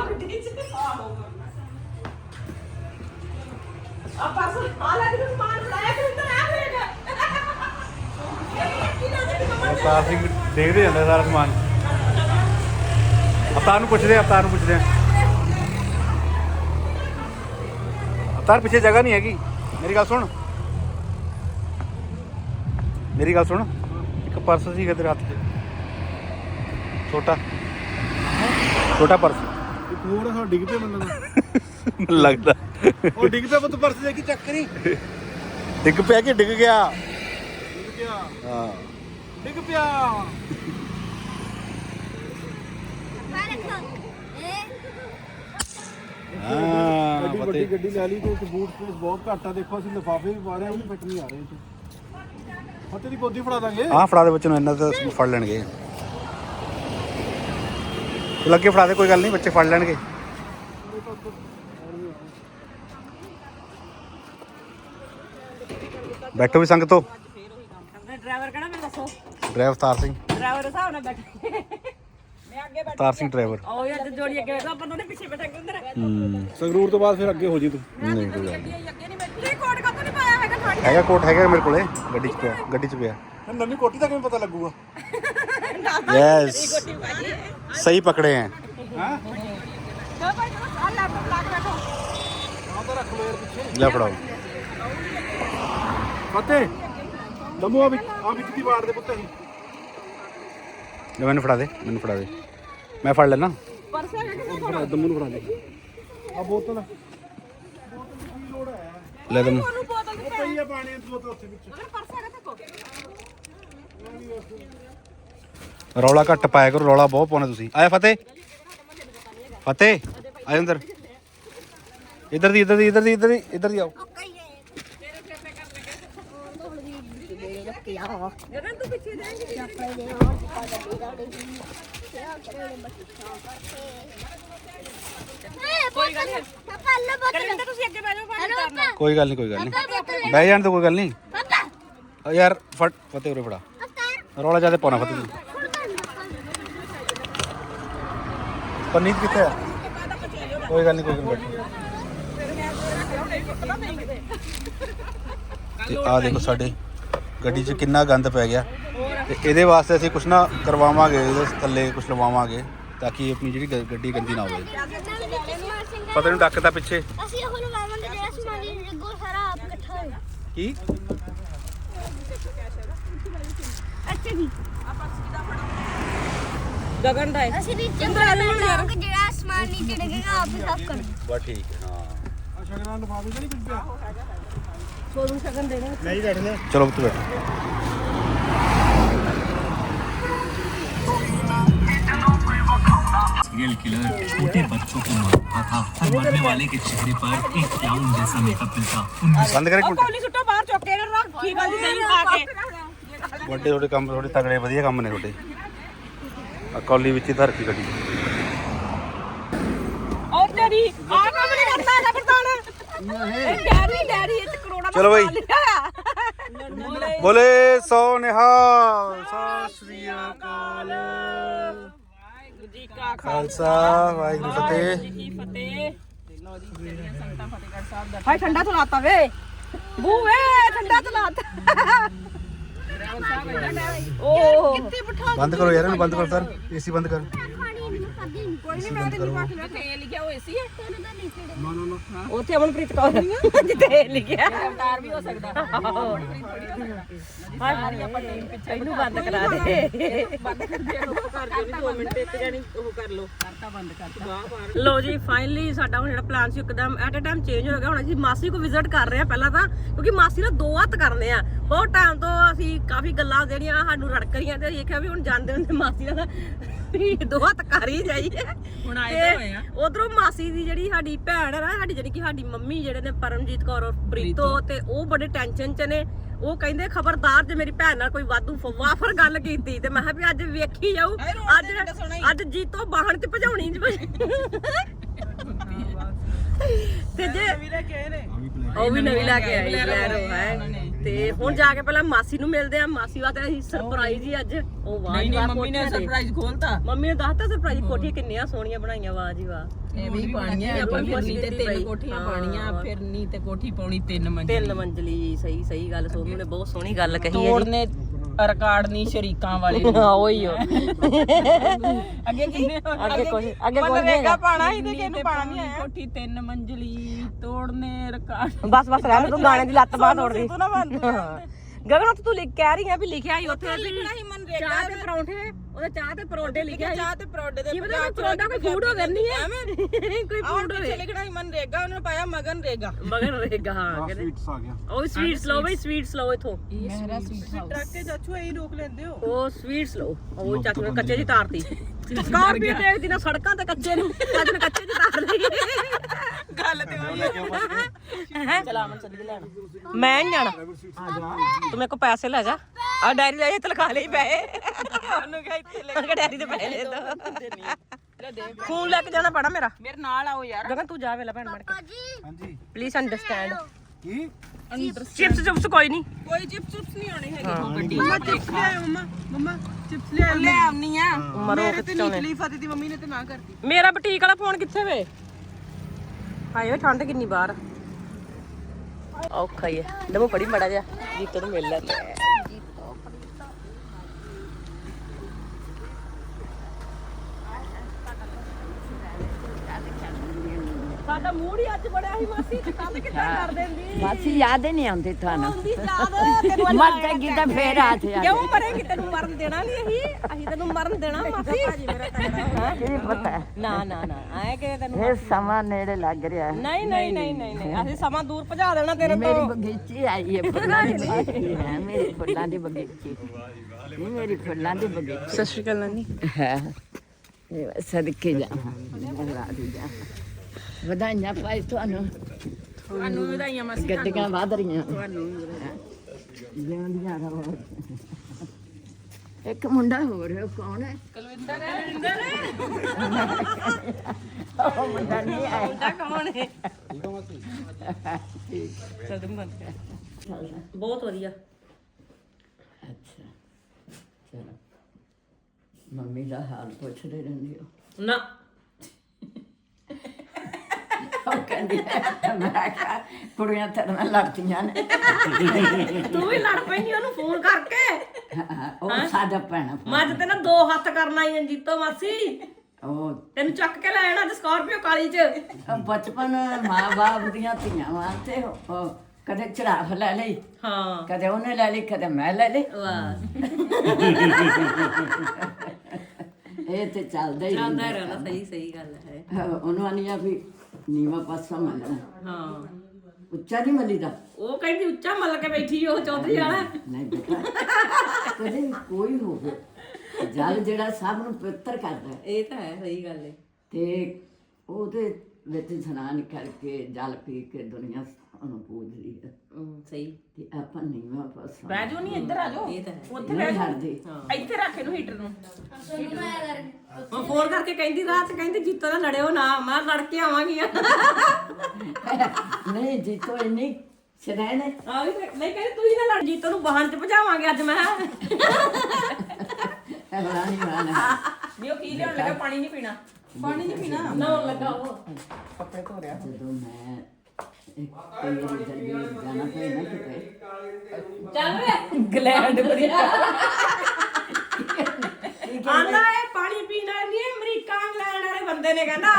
ਗੱਡੀ ਚ ਆ ਪਾਸ ਆ ਲੈ ਕੇ ਸਮਾਨ ਲਾਇਆ ਕਿ ਤਾਂ ਆ ਹੋਏਗਾ ਅਵਤਾਰ ਸਿੰਘ ਦੇਖਦੇ ਜਾਂਦਾ ਸਾਰਾ ਸਮਾਨ। ਅਵਤਾਰ ਨੂੰ ਪੁੱਛਦੇ ਆ, ਅਵਤਾਰ ਨੂੰ ਪੁੱਛਦੇ ਆ। ਅਵਤਾਰ ਪਿੱਛੇ ਜਗ੍ਹਾ ਨਹੀਂ ਹੈਗੀ। ਮੇਰੀ ਗੱਲ ਸੁਣ। ਮੇਰੀ ਗੱਲ ਸੁਣ। ਇੱਕ ਪਰਸ ਸੀਗਾ ਤੇਰੇ ਹੱਥ 'ਚ ਛੋਟਾ। ਛੋਟਾ ਪਰਸ। ਇੱਕ ਹੋਰ ਆ, ਡਿੱਗ ਪਿਆ ਮੈਨੂੰ ਲੱਗਦਾ। ਲੱਗਦਾ ਉਹ ਡਿੱਗ ਪਿਆ ਪੁੱਤ ਪਰਸ ਦੇ ਕੀ ਚੱਕ ਨਹੀਂ ਡਿੱਗ ਪਿਆ ਕਿ ਡਿੱਗ ਗਿਆ? ਡਿੱਗ ਪਿਆ। ਹਾਂ। ਡਿੱਗ ਪਿਆ। ਹਾਂ। ਐਡੀ ਵੱਡੀ ਗੱਡੀ ਲੈ ਲਈ ਤੇ ਬੂਟ ਸਪੇਸ ਬਹੁਤ ਘੱਟ ਆ ਦੇਖੋ ਅਸੀਂ ਲਿਫਾਫੇ ਵੀ ਪਾ ਰਹੇ ਆ ਉਹ ਵੀ ਫਿੱਟ ਨਹੀਂ ਆ ਰਹੇ ਇਹ 'ਚ ਦੀ ਗੋਦੀ ਫੜਾ ਦਾਂਗੇ। ਹਾਂ ਫੜਾ ਦੇ ਬੱਚੇ ਨੂੰ ਇਹਨਾਂ ਤਾਂ ਫੜ ਲੈਣਗੇ। ਲੱਗੇ ਫੜਾ ਦੇ ਕੋਈ ਗੱਲ ਨਹੀਂ ਬੱਚੇ ਫੜ ਲੈਣਗੇ। ਬੈਠੋ ਵੀ ਸੰਗ ਤੋਂ। ਡਰਾਈਵਰ ਕਿਹੜਾ ਮੈਨੂੰ ਦੱਸੋ। ਡਰਾਈਵਰ ਅਵਤਾਰ ਸਿੰਘ। ਡਰਾਈਵਰ ਦੇ ਹਿਸਾਬ ਨਾਲ ਬੈਠ। ਅਵਤਾਰ ਸਿੰਘ ਡਰਾਈਵਰ ਉਹ ਯਾਰ ਜੋੜੀ ਅੱਗੇ ਬੈਠਾ ਆਪਾਂ ਦੋਨੇ ਪਿੱਛੇ ਬੈਠਾਂਗੇ ਅੰਦਰ। ਹੂੰ। ਸੰਗਰੂਰ ਤੋਂ ਬਾਅਦ ਫਿਰ ਅੱਗੇ ਹੋ ਜੀ ਤੂੰ। ਨਹੀਂ ਕੋਈ ਗੱਲ ਨਹੀਂ। ਅੱਗੇ ਨਹੀਂ ਬੈਠੀ। ਕੋਟ ਕਾ ਨਹੀਂ ਪਾਇਆ ਹੈਗਾ ਹੈਗਾ ਕੋਟ ਹੈਗਾ ਮੇਰੇ ਕੋਲੇ ਗੱਡੀ 'ਚ ਪਿਆ ਗੱਡੀ 'ਚ ਪਿਆ। ਨਵੀਂ ਕੋਟੀ ਦਾ ਕਿਵੇਂ ਪਤਾ ਲੱਗੂਗਾ? ਯੈਸ ਸਹੀ ਪਕੜੇ ਹੈ ਹਾਂ? ਚਲੋ ਭਾਈ ਚਲੋ ਆ ਲੈਪਟਾਪ ਲਾ ਕੇ ਬੈਠੋ ਆਹ ਤਾਂ ਰੱਖ ਲੋ ਯਾਰ ਪਿੱਛੇ। ਲੈ ਫੜਾਓ। ਫਤੇ ਦਮੂ ਆ ਵਿੱਚ ਆ ਵਿੱਚ ਦੀ ਵਾਰ ਦੇ ਪੁੱਤ ਅਸੀਂ। ਲੈ ਮੈਨੂੰ ਫੜਾ ਦੇ, ਮੈਨੂੰ ਫੜਾ ਦੇ। ਮੈਂ ਫੜ ਲੈਣਾ। ਪਰਸ ਹੈਗਾ ਕਿ ਉਹ ਦਮੂ ਨੂੰ ਫੜਾ ਦੇ ਆ ਬੋਤਲ ਲੈ ਦਮ ਤੁਹਾਨੂੰ ਬੋਤਲ ਦੀ ਪਈ ਆ ਪਾਣੀ ਦੀ ਬੋਤਲ ਉੱਥੇ ਵਿੱਚ ਅਗਰ ਪਰਸ ਹੈਗਾ ਤੇ ਕੋ ਰੌਲਾ ਘੱਟ ਪਾਇਆ ਕਰੋ, ਰੌਲਾ ਬਹੁਤ ਪਾਉਣਾ ਤੁਸੀਂ। ਆਇਆ ਫਤਿਹ। ਫਤਿਹ ਆ ਅੰਦਰ। ਇੱਧਰ ਦੀ ਇੱਧਰ ਦੀ ਇੱਧਰ ਦੀ ਇੱਧਰ ਦੀ ਇੱਧਰ ਦੀ ਆਓ। ਜਨਨ ਤੂੰ ਪਿੱਛੇ ਜਾਏਂਗੀ ਕੋਈ ਗੱਲ ਨਹੀਂ ਪਾਪਾ ਅੱਲਾ ਬੋਤਲ ਕਰਿੰਦਰ ਤੁਸੀਂ ਅੱਗੇ ਬਹਿ ਜਾਓ ਪਾਣੀ ਪਾਪਾ ਕੋਈ ਗੱਲ ਨਹੀਂ। ਕੋਈ ਗੱਲ ਨਹੀਂ। ਬੋਤਲ ਬਹਿ ਜਾਣ ਤੋਂ ਕੋਈ ਗੱਲ ਨਹੀਂ। ਪਾਪਾ ਆ ਯਾਰ ਫਟ ਫਤਿਹ ਉਰੇ ਫੜਾ। ਅਫਤਾਰ ਰੌਲਾ ਜ਼ਿਆਦਾ ਪਾਉਣਾ ਫਤਿਹ ਤੂੰ। ਪਨੀਤ ਕਿੱਥੇ ਆ? ਕੋਈ ਗੱਲ ਨਹੀਂ ਕੋਈ ਗੱਲ ਨਹੀਂ। ਤੇ ਆ ਦੇਖੋ ਸਾਡੇ ਗੱਡੀ 'ਚ ਕਿੰਨਾ ਗੰਦ ਪੈ ਗਿਆ ਤੇ ਇਹਦੇ ਵਾਸਤੇ ਅਸੀਂ ਕੁਛ ਨਾ ਕਰਵਾਵਾਂਗੇ ਇਹਦੇ ਥੱਲੇ ਕੁਛ ਲਵਾਵਾਂਗੇ ਤਾਂ ਕਿ ਆਪਣੀ ਜਿਹੜੀ ਗ- ਗੱਡੀ ਗੰਦੀ ਨਾ ਹੋਵੇ। ਪਤਾ ਨੂੰ ਡੱਕਦਾ ਪਿੱਛੇ। ਅਸੀਂ ਉਹ ਲਵਾਵਾਂਗੇ ਜਿਹੜਾ ਸਮਾਨ ਲੱਗੋ ਸਾਰਾ ਆਪ ਇਕੱਠਾ ਹੋਇਆ। ਕੀ? ਅੱਛਾ ਜੀ। ਗਗਨ ਦਾ ਅਸੀਂ ਨੀਚੇ ਲਵਾਵਾਂਗੇ ਜਿਹੜਾ ਸਮਾਨ ਨੀਚੇ ਡਿੱਗੇਗਾ ਆਪ ਹੀ ਸਾਫ਼ ਕਰੋ। ਬਸ ਠੀਕ ਹੈ ਹਾਂ। ਆ ਸ਼ਗਨਾਂ ਲਿਫਾਫੇ ਚ ਨਹੀਂ ਕੁਝ ਪਿਆ ਸੋਨੂੰ ਸ਼ਗਨ ਦੇਣਾ ਨਹੀਂ ਬੈਠਦੇ ਚਲੋ ਤੂੰ ਬੈਠ सीरियल किलर छोटे बच्चों को मारता था और मरने वाले के चेहरे पर एक क्लाउन जैसा मेकअप मिलता उनकी ਬੰਦ ਕਰੇ ਉਹ ਕੋਲੀ ਸੁੱਟੋ ਬਾਹਰ ਚੁੱਕ ਕੇ ਇਹਨਾਂ ਰੱਖ ਕੀ ਗੱਲ ਦੀ ਨਹੀਂ ਪਾ ਕੇ ਵੱਡੇ ਤੁਹਾਡੇ ਕੰਮ ਥੋੜੇ ਤਗੜੇ ਵਧੀਆ ਕੰਮ ਨੇ ਤੁਹਾਡੇ ਆ ਕੌਲੀ ਵਿੱਚ ਹੀ ਧਰ ਕੇ ਗੱਡੀ ਔਰ ਤੇਰੀ ਆ ਕੰਮ ਨਹੀਂ ਕਰਦਾ ਹੈਗਾ ਪ੍ਰਧਾਨ ਇਹ ਡੈਡੀ ਡੈਡੀ ਇਹ 'ਚ ਕਰੋੜਾ ਚਲੋ ਬਈ। ਬੋਲੇ ਸੋ ਨਿਹਾਲ ਸਤਿ ਸ੍ਰੀ ਅਕਾਲ। ਵਾਹਿਗੁਰੂ ਜੀ ਕਾ ਖਾਲਸਾ ਵਾਹਿਗੁਰੂ ਫਤਿਹ ਕੀ ਫਤਿਹ। ਹਾਏ ਠੰਡਾ ਚਲਾਤਾ ਵੇ। ਬੂ ਵੇ ਠੰਡਾ ਚਲਾਤਾ ਓ ਬੰਦ ਕਰੋ ਯਾਰ ਇਹਨੂੰ ਬੰਦ ਕਰੋ ਸਰ ਏਸੀ ਬੰਦ ਕਰ। ਖਾਦੀ ਨਹੀਂ ਕੋਈ ਨਹੀਂ ਮੈਂ ਤੈਨੂੰ ਪਾ ਕੇ ਤੇ ਲਿਖਿਆ ਹੋਇਆ ਸੀ। ਤੈਨੂੰ ਤਾਂ ਨਹੀਂ ਕਿਹੜੇ ਨਾ ਨਾ ਨਾ ਉੱਥੇ ਅਮਨਪ੍ਰੀਤ ਕੌਰ ਜਿੱਤੇ ਲਿਖਿਆ ਅਵਤਾਰ ਵੀ ਹੋ ਸਕਦਾ। ਹਾਏ ਆਪਾਂ ਟੀਮ ਪਿੱਛੇ ਇਹਨੂੰ ਬੰਦ ਕਰਾ ਦੇ। ਬੰਦ ਕਰ ਦੇ ਉਹ ਕਰ ਦਿਓ ਨਹੀਂ 2 ਮਿੰਟ ਇੱਕ ਜਾਨੀ ਉਹ ਕਰ ਲਓ। ਕਰਤਾ ਬੰਦ ਕਰਤਾ। ਲੋ ਜੀ ਫਾਈਨਲੀ ਸਾਡਾ ਹੁਣ ਜਿਹੜਾ ਪਲਾਨ ਸੀ ਇੱਕਦਮ ਐਟ ਅ ਟਾਈਮ ਚੇਂਜ ਹੋ ਗਿਆ। ਹੁਣ ਅਸੀਂ ਮਾਸੀ ਕੋ ਵਿਜ਼ਿਟ ਕਰ ਰਹੇ ਆ ਪਹਿਲਾਂ ਤਾਂ ਕਿਉਂਕਿ ਮਾਸੀ ਨਾਲ ਦੋ ਹੱਥ ਕਰਨੇ ਆ। ਬਹੁਤ ਟਾਈਮ ਤੋਂ ਅਸੀਂ ਕਾਫੀ ਗੱਲਾਂ ਜਿਹੜੀਆਂ ਸਾਨੂੰ ਰੜਕ ਰਹੀਆਂ ਤੇ ਦੇਖਿਆ ਵੀ ਹੁਣ ਜਾਂਦੇ ਹੁੰਦੇ ਮਾਸੀ ਨਾਲ ਵੀ ਦੋ ਹੱਥ ਕਰ ਹੀ। ਜਾਈਏ ਹੁਣ ਆਏ ਹੋਏ ਆ। ਉਧਰੋਂ ਮਾਸੀ ਦੀ ਜਿਹੜੀ ਸਾਡੀ ਭੈਣ ਹੈ ਨਾ ਸਾਡੀ ਜਿਹੜੀ ਕਿ ਸਾਡੀ ਮੰਮੀ ਜਿਹੜੇ ਨੇ ਪਰਮਜੀਤ ਕੌਰ ਔਰ ਪ੍ਰੀਤੋ ਤੇ ਉਹ ਬੜੇ ਟੈਨਸ਼ਨ ਚ ਨੇ। ਉਹ ਕਹਿੰਦੇ ਖਬਰਦਾਰ ਜੇ ਮੇਰੀ ਭੈਣ ਨਾਲ ਕੋਈ ਵਾਧੂ ਫਵਾਫਰ ਗੱਲ ਕੀਤੀ ਤੇ ਮੈਂ ਕਿਹਾ ਵੀ ਅੱਜ ਵੇਖੀ ਜਾਊ। ਅੱਜ ਅੱਜ ਜੀਤੋ ਬਾਹਣ ਚ ਭਜਾਉਣੀ ਜੀ ਤੇ ਜੇ ਉਹ ਵੀ ਨਵੀਂ ਲੈ ਕੇ ਆਈ ਲੈਰੋ ਹੈ। ਤੇ ਹੁਣ ਜਾ ਕੇ ਪਹਿਲਾਂ ਮਾਸੀ ਨੂੰ ਮਿਲਦੇ ਆ। ਮਾਸੀ ਵਾਸਤੇ ਅਸੀਂ ਸਰਪ੍ਰਾਈਜ਼ ਹੀ ਅੱਜ। ਉਹ ਵਾਹ ਜੀ ਵਾਹ ਮੰਮੀ ਨੇ ਸਰਪ੍ਰਾਈਜ਼ ਖੋਲਤਾ। ਮੰਮੀ ਨੇ ਦੱਸਤਾ ਸਰਪ੍ਰਾਈਜ਼ ਕੋਠੀਆਂ ਕਿੰਨੀਆਂ ਸੋਹਣੀਆਂ ਬਣਾਈਆਂ ਵਾਹ ਜੀ ਵਾਹ। ਇਹ ਵੀ ਪਾਣੀਆਂ ਆਪਾਂ ਫਿਰਨੀ ਤੇ ਤਿੰਨ ਕੋਠੀਆਂ ਪਾਣੀਆਂ ਫਿਰਨੀ ਤੇ ਕੋਠੀ ਪਾਉਣੀ ਤਿੰਨ ਮੰਜ਼ਿਲ। ਤਿੰਨ ਮੰਜ਼ਲੀ ਸਹੀ ਸਹੀ ਗੱਲ ਸੋਨੂ ਨੇ ਬਹੁਤ ਸੋਹਣੀ ਗੱਲ ਕਹੀ ਹੈ ਜੀ। ਤੋੜਨੇ ਰਿਕਾਰਡ ਨਹੀਂ ਸ਼ਰੀਕਾਂ ਵਾਲੇ ਹਾਂ ਉਹੀ ਹੋ ਅੱਗੇ ਕਿੰਨੇ ਅੱਗੇ ਕੁਝ ਅੱਗੇ ਕੁਝ ਮਨਰੇਗਾ ਪਾਣਾ ਸੀ ਤੇ ਕਿਹਨੂੰ ਪਾਣਾ ਨਹੀਂ ਆਇਆ ਕੋਠੀ ਤਿੰਨ ਮੰਜ਼ਲੀ ਤੋੜਨੇ ਰਿਕਾਰਡ। ਬਸ ਬਸ ਰਹਿ ਤੂੰ ਗਾਣੇ ਦੀ ਲੱਤ ਬਾਹ ਤੋੜ ਦੀ। ਗਗਨ ਉੱਥੇ ਤੂੰ ਲਿਖ ਕਹਿ ਰਹੀ ਆ ਵੀ ਲਿਖਿਆ ਸੀ ਉੱਥੇ ਲਿਖਣਾ ਸੀ ਮਨਰੇਗਾ ਚਾਹ ਤੇ ਪਰੌਂਠੇ। ਉਹਦੇ ਚਾਹ ਤੇ ਪਰੌਂਠੇ ਲਿਖਿਆ ਸੀ। ਚਾਹ ਤੇ ਪਰੌਂਠੇ ਦੇ ਕੀ ਪਤਾ ਕੋਈ ਪਰੌਂਠਾ ਕੋਈ ਫੂਡ ਹੋ ਕਰਨੀ ਹੈ। ਕੋਈ ਫੂਡ ਪਿੱਛੇ ਹੋਵੇ। ਲਿਖਣਾ ਸੀ ਮਨਰੇਗਾ ਉਹਨੇ ਪਾਇਆ ਮਗਨ ਰੇਗਾ। ਮਗਰ ਰਹੇਗਾ ਹਾਂ ਕਹਿੰਦੇ। ਸਵੀਟਸ ਆ ਗਿਆ। ਉਹ ਸਵੀਟਸ ਲਓ ਬਈ ਸਵੀਟਸ ਲਓ ਇਥੋਂ। ਟਰੱਕ ਕੇ ਚਾਚੂ ਇਹੀ ਰੋਕ ਲੈਂਦੇ ਹੋ। ਉਹ ਸਵੀਟਸ ਲਓ। ਉਹ ਚਾਚੂ ਨੇ। ਕੱਚੇ ਦੀ ਤਾਰਤੀ ਸਕਾਰਪੀਓ ਦੇਖਦੀ ਨਾ ਸੜਕਾਂ ਤੇ ਕੱਚੇ ਨੂੰ ਚਾਚੂ ਨੇ ਕੱਚੇ ਦੀ ਤਾਰ ਲਈ ਗੱਲ ਤੇ ਹੋਈ ਚਲਾ ਮਨ ਚੱਲੀ ਲੈਣ ਮੈਂ ਨੀ ਜਾਣਾ। ਤੂੰ ਮੇਰੇ ਕੋ ਪੈਸੇ ਲੈ ਜਾ। ਆ ਡਾਇਰੀ ਲੈ ਜਾ ਤੇ ਲਿਖਾ ਲਈ ਪੈਸੇ। ਉਹਨੂੰ ਕਿਹਾ ਇੱਥੇ ਲੈ ਉਹਨੇ ਡਾਇਰੀ ਦੇ ਪੈਸੇ ਲੈ ਦੋ। ਖੂਨ ਲੈ ਕੇ ਜਾਣਾ ਪੈਣਾ ਮੇਰਾ। ਮੇਰੇ ਨਾਲ ਆਓ ਯਾਰ। ਗਗਨ ਤੂੰ ਜਾ ਵੇਲਾ ਭੈਣ ਮੜ ਕੇ। ਹਾਂਜੀ। ਪਲੀਜ਼ ਅੰਡਰਸਟੈਂਡ ਕੀ? ਚਿਪਸ ਚੁਪਸ ਕੋਈ ਨਹੀਂ। ਕੋਈ ਚਿਪਸ ਚੁਪਸ ਨਹੀਂ ਆਉਣੇ ਹੈਗੇ। ਮੰਮਾ ਚਿਪਸ ਲੈ ਆਓ ਮੰਮਾ ਮੰਮਾ ਚਿਪਸ ਲੈ ਲੈ ਆਉਣੀ ਆ। ਮੇਰੇ ਤੇ ਨੀਚਲੀ ਫਤਿਹ ਦੀ ਮੰਮੀ ਨੇ ਤੇ ਨਾ ਕਰਤੀ। ਮੇਰਾ ਬੁਟੀਕ ਵਾਲਾ ਫੋਨ ਕਿੱਥੇ ਵੇ? ਹਾਏ ਠੰਡ ਕਿੰਨੀ ਬਾਹਰ। ਔਖਾ ਹੀ ਹੈ ਦਮੋ ਪੜੀ ਮੜਾ ਜਾ ਜੀਤੋ ਨੂੰ ਮਿਲ ਲੈਂਦੇ ਸਾਡਾ ਮੂਡ ਹੀ ਅੱਜ ਬੜਿਆ ਸੀ ਮਾਸੀ ਤੇ ਕੱਲ ਕਿੱਦਾਂ ਕਰ ਦਿੰਦੀ? ਮਾਸੀ ਯਾਦ ਹੀ ਨਹੀਂ ਆਉਂਦੀ ਤੁਹਾਨੂੰ। ਆਉਂਦੀ ਯਾਦ ਤੈਨੂੰ ਮਰ ਜਾਏਗੀ ਤਾਂ ਫੇਰ ਆ ਜਾ ਕਿਉਂ ਮਰੇਗੀ? ਤੈਨੂੰ ਮਰਨ ਦੇਣਾ ਨਹੀਂ ਅਸੀਂ। ਅਸੀਂ ਤੈਨੂੰ ਮਰਨ ਦੇਣਾ ਮਾਸੀ। ਕੀ ਪਤਾ ਨਾ ਨਾ ਨਾ ਆਏ ਕਿ ਤੈਨੂੰ ਇਹ ਸਮਾਂ ਨੇੜੇ ਲੱਗ ਰਿਹਾ ਹੈ। ਨਹੀਂ ਨਹੀਂ ਨਹੀਂ ਨਹੀਂ ਨਹੀਂ ਅਸੀਂ ਸਮਾਂ ਦੂਰ ਭਜਾ ਦੇਣਾ ਤੇਰੇ ਮੇਰੀ ਤੋਂ। ਬਗੀਚੀ ਆਈ ਹੈ ਫੁੱਲਾਂ ਦੀ ਬਗੀਚੀ ਹੈ ਮੇਰੀ ਫੁੱਲਾਂ ਦੀ ਬਗੀਚੀ। ਇਹ ਮੇਰੀ ਫੁੱਲਾਂ ਦੀ ਬਗੀਚੀ। ਸਤਿ ਸ਼੍ਰੀ ਅਕਾਲ ਨਾਨੀ। ਹੈ। ਇਹ ਸਦਕੇ ਜਾ। ਰਾਦੀ ਜਾ ਵਧਾਈਆਂ ਪਾਈ ਤੁਹਾਨੂੰ। ਤੁਹਾਨੂੰ ਵਧਾਈਆਂ ਮਾਸੀ ਗੱਡੀਆਂ ਵਧ ਰਹੀਆਂ। ਤੁਹਾਨੂੰ ਜਿਉਂਦੀਆਂ ਰਹੋ ਇੱਕ ਮੁੰਡਾ ਹੋਰ ਹੈ? ਕੌਣ ਹੈ। ਉਹ ਮੁੰਡਾ ਨਹੀਂ ਆਇਆ। ਮੁੰਡਾ ਕੌਣ ਹੈ? ਸਦਮ ਬੰਦ ਕਰ। ਬਹੁਤ ਵਧੀਆ। ਅੱਛਾ। ਚਲੋ। ਮੰਮੀ ਦਾ ਹਾਲ ਪੁੱਛਦੇ ਰਹਿੰਦੇ ਹੋ। ਨਾ। ਉਹ ਕਹਿੰਦੀ ਮੈਂ ਕਿਹਾ ਕੁੜੀਆਂ ਤੇਰੇ ਨਾਲ ਲੜਦੀਆਂ ਨੇ ਤੂੰ ਵੀ ਲੜ ਪੈਂਦੀ ਉਹਨੂੰ ਫੋਨ ਕਰਕੇ ਉਹ ਸਾਡਾ ਭੈਣਾ ਮੈਂ ਤੇ ਨਾ ਦੋ ਹੱਥ ਕਰਨ ਹਾਂ ਜੀਤੋ ਮਾਸੀ ਉਹ ਤੈਨੂੰ ਚੱਕ ਕੇ ਲੈ ਆਣਾ ਅੱਜ ਸਕਾਰਪੀਓ ਕਾਲੀ ਚ ਬਚਪਨ ਮਾਂ-ਬਾਪ ਦੀਆਂ ਧੀਆਂ ਵਾਸਤੇ ਉਹ ਕਦੇ ਚੜਾਫ ਲੈ ਲਈ ਹਾਂ ਕਦੇ ਉਹਨੇ ਲੈ ਲਈ ਕਦੇ ਮੈਂ ਲੈ ਲਈ ਵਾਹ ਇਹ ਤੇ ਚੱਲਦਾ ਹੀ ਚੱਲਦਾ ਰਹਿੰਦਾ ਰਹਿਣਾ ਸਹੀ ਸਹੀ ਗੱਲ ਹੈ ਹਾਂ, ਉਹਨੂੰ ਆਨੀਆਂ ਵੀ ਨੀਵਾ ਪਾਸਾ ਮੰਨਣਾ ਹਾਂ। ਉੱਚਾ ਨਹੀਂ ਮੰਨੀਦਾ ਉਹ ਕਹਿੰਦੀ ਉੱਚਾ ਮੱਲ ਕੇ ਬੈਠੀ ਉਹ ਚੌਧਰੀ ਵਾਲਾ। ਨਹੀਂ ਬੇਟਾ ਕਦੇ ਵੀ ਕੋਈ ਹੋਵੇ ਜਲ ਜਿਹੜਾ ਸਭ ਨੂੰ ਪਵਿੱਤਰ ਕਰਦਾ ਹੈ। ਇਹ ਤਾਂ ਹੈ ਸਹੀ ਗੱਲ ਹੈ ਤੇ ਉਹਦੇ ਵਿੱਚ ਇਸ਼ਨਾਨ ਕਰਕੇ ਜਲ ਪੀ ਕੇ ਦੁਨੀਆ ਉਹਨੂੰ ਪੂਜਦੀ ਹੈ। ਹਮ, ਸਹੀ। ਤੇ ਆਪਾਂ ਨੀਵਾ ਪਾਸਾ ਬਹਿ ਜਾਓ ਨਹੀਂ ਇੱਧਰ ਆ ਜਾਓ। ਇਹ ਤਾਂ ਹੈ। ਉੱਥੇ ਨਹੀਂ ਹਟਦੇ ਇੱਥੇ ਰੱਖ ਇਹਨੂੰ ਹੀਟਰ ਨੂੰ। ਉਹ ਫੋਨ ਕਰਕੇ ਕਹਿੰਦੀ ਰਾਤ ਕਹਿੰਦੀ ਜੀਤੋ ਨਾਲ ਲੜਿਓ ਨਾ। ਮੈਂ ਲੜ ਕੇ ਆਵਾਂਗੀ ਨਹੀਂ ਜੀ ਤੋਂ ਇੰਨੀ ਹੈ। ਆ ਵੀ ਤੇ- ਨਹੀਂ ਕਹਿੰਦੀ ਤੂੰ ਹੀ ਨਾ ਲੜ। ਜੀਤੋ ਨੂੰ ਵਾਹਨ ਚ ਭਜਾਵਾਂਗੇ ਅੱਜ ਮੈਂ। ਰਾਣੀ ਮਾਨਾ ਵੀ ਉਹ ਕੀ ਲਿਆਉਣ ਲੱਗਾ? ਪਾਣੀ ਨਹੀਂ ਪੀਣਾ। ਪਾਣੀ ਨਹੀਂ ਪੀਣਾ। ਨਾ ਲੱਗਾ ਉਹ। ਕੱਪੜੇ ਧੋ ਰਿਹਾ ਜਦੋਂ ਮੈਂ ਚੱਲ ਵੇ ਇੰਗਲੈਂਡ ਵਧੀਆ ਆਂਦਾ ਇਹ ਪਾਣੀ ਪੀਣਾ ਨਹੀਂ ਅਮਰੀਕਾ ਇੰਗਲੈਂਡ ਵਾਲੇ ਬੰਦੇ ਨੇ ਕਹਿੰਦਾ।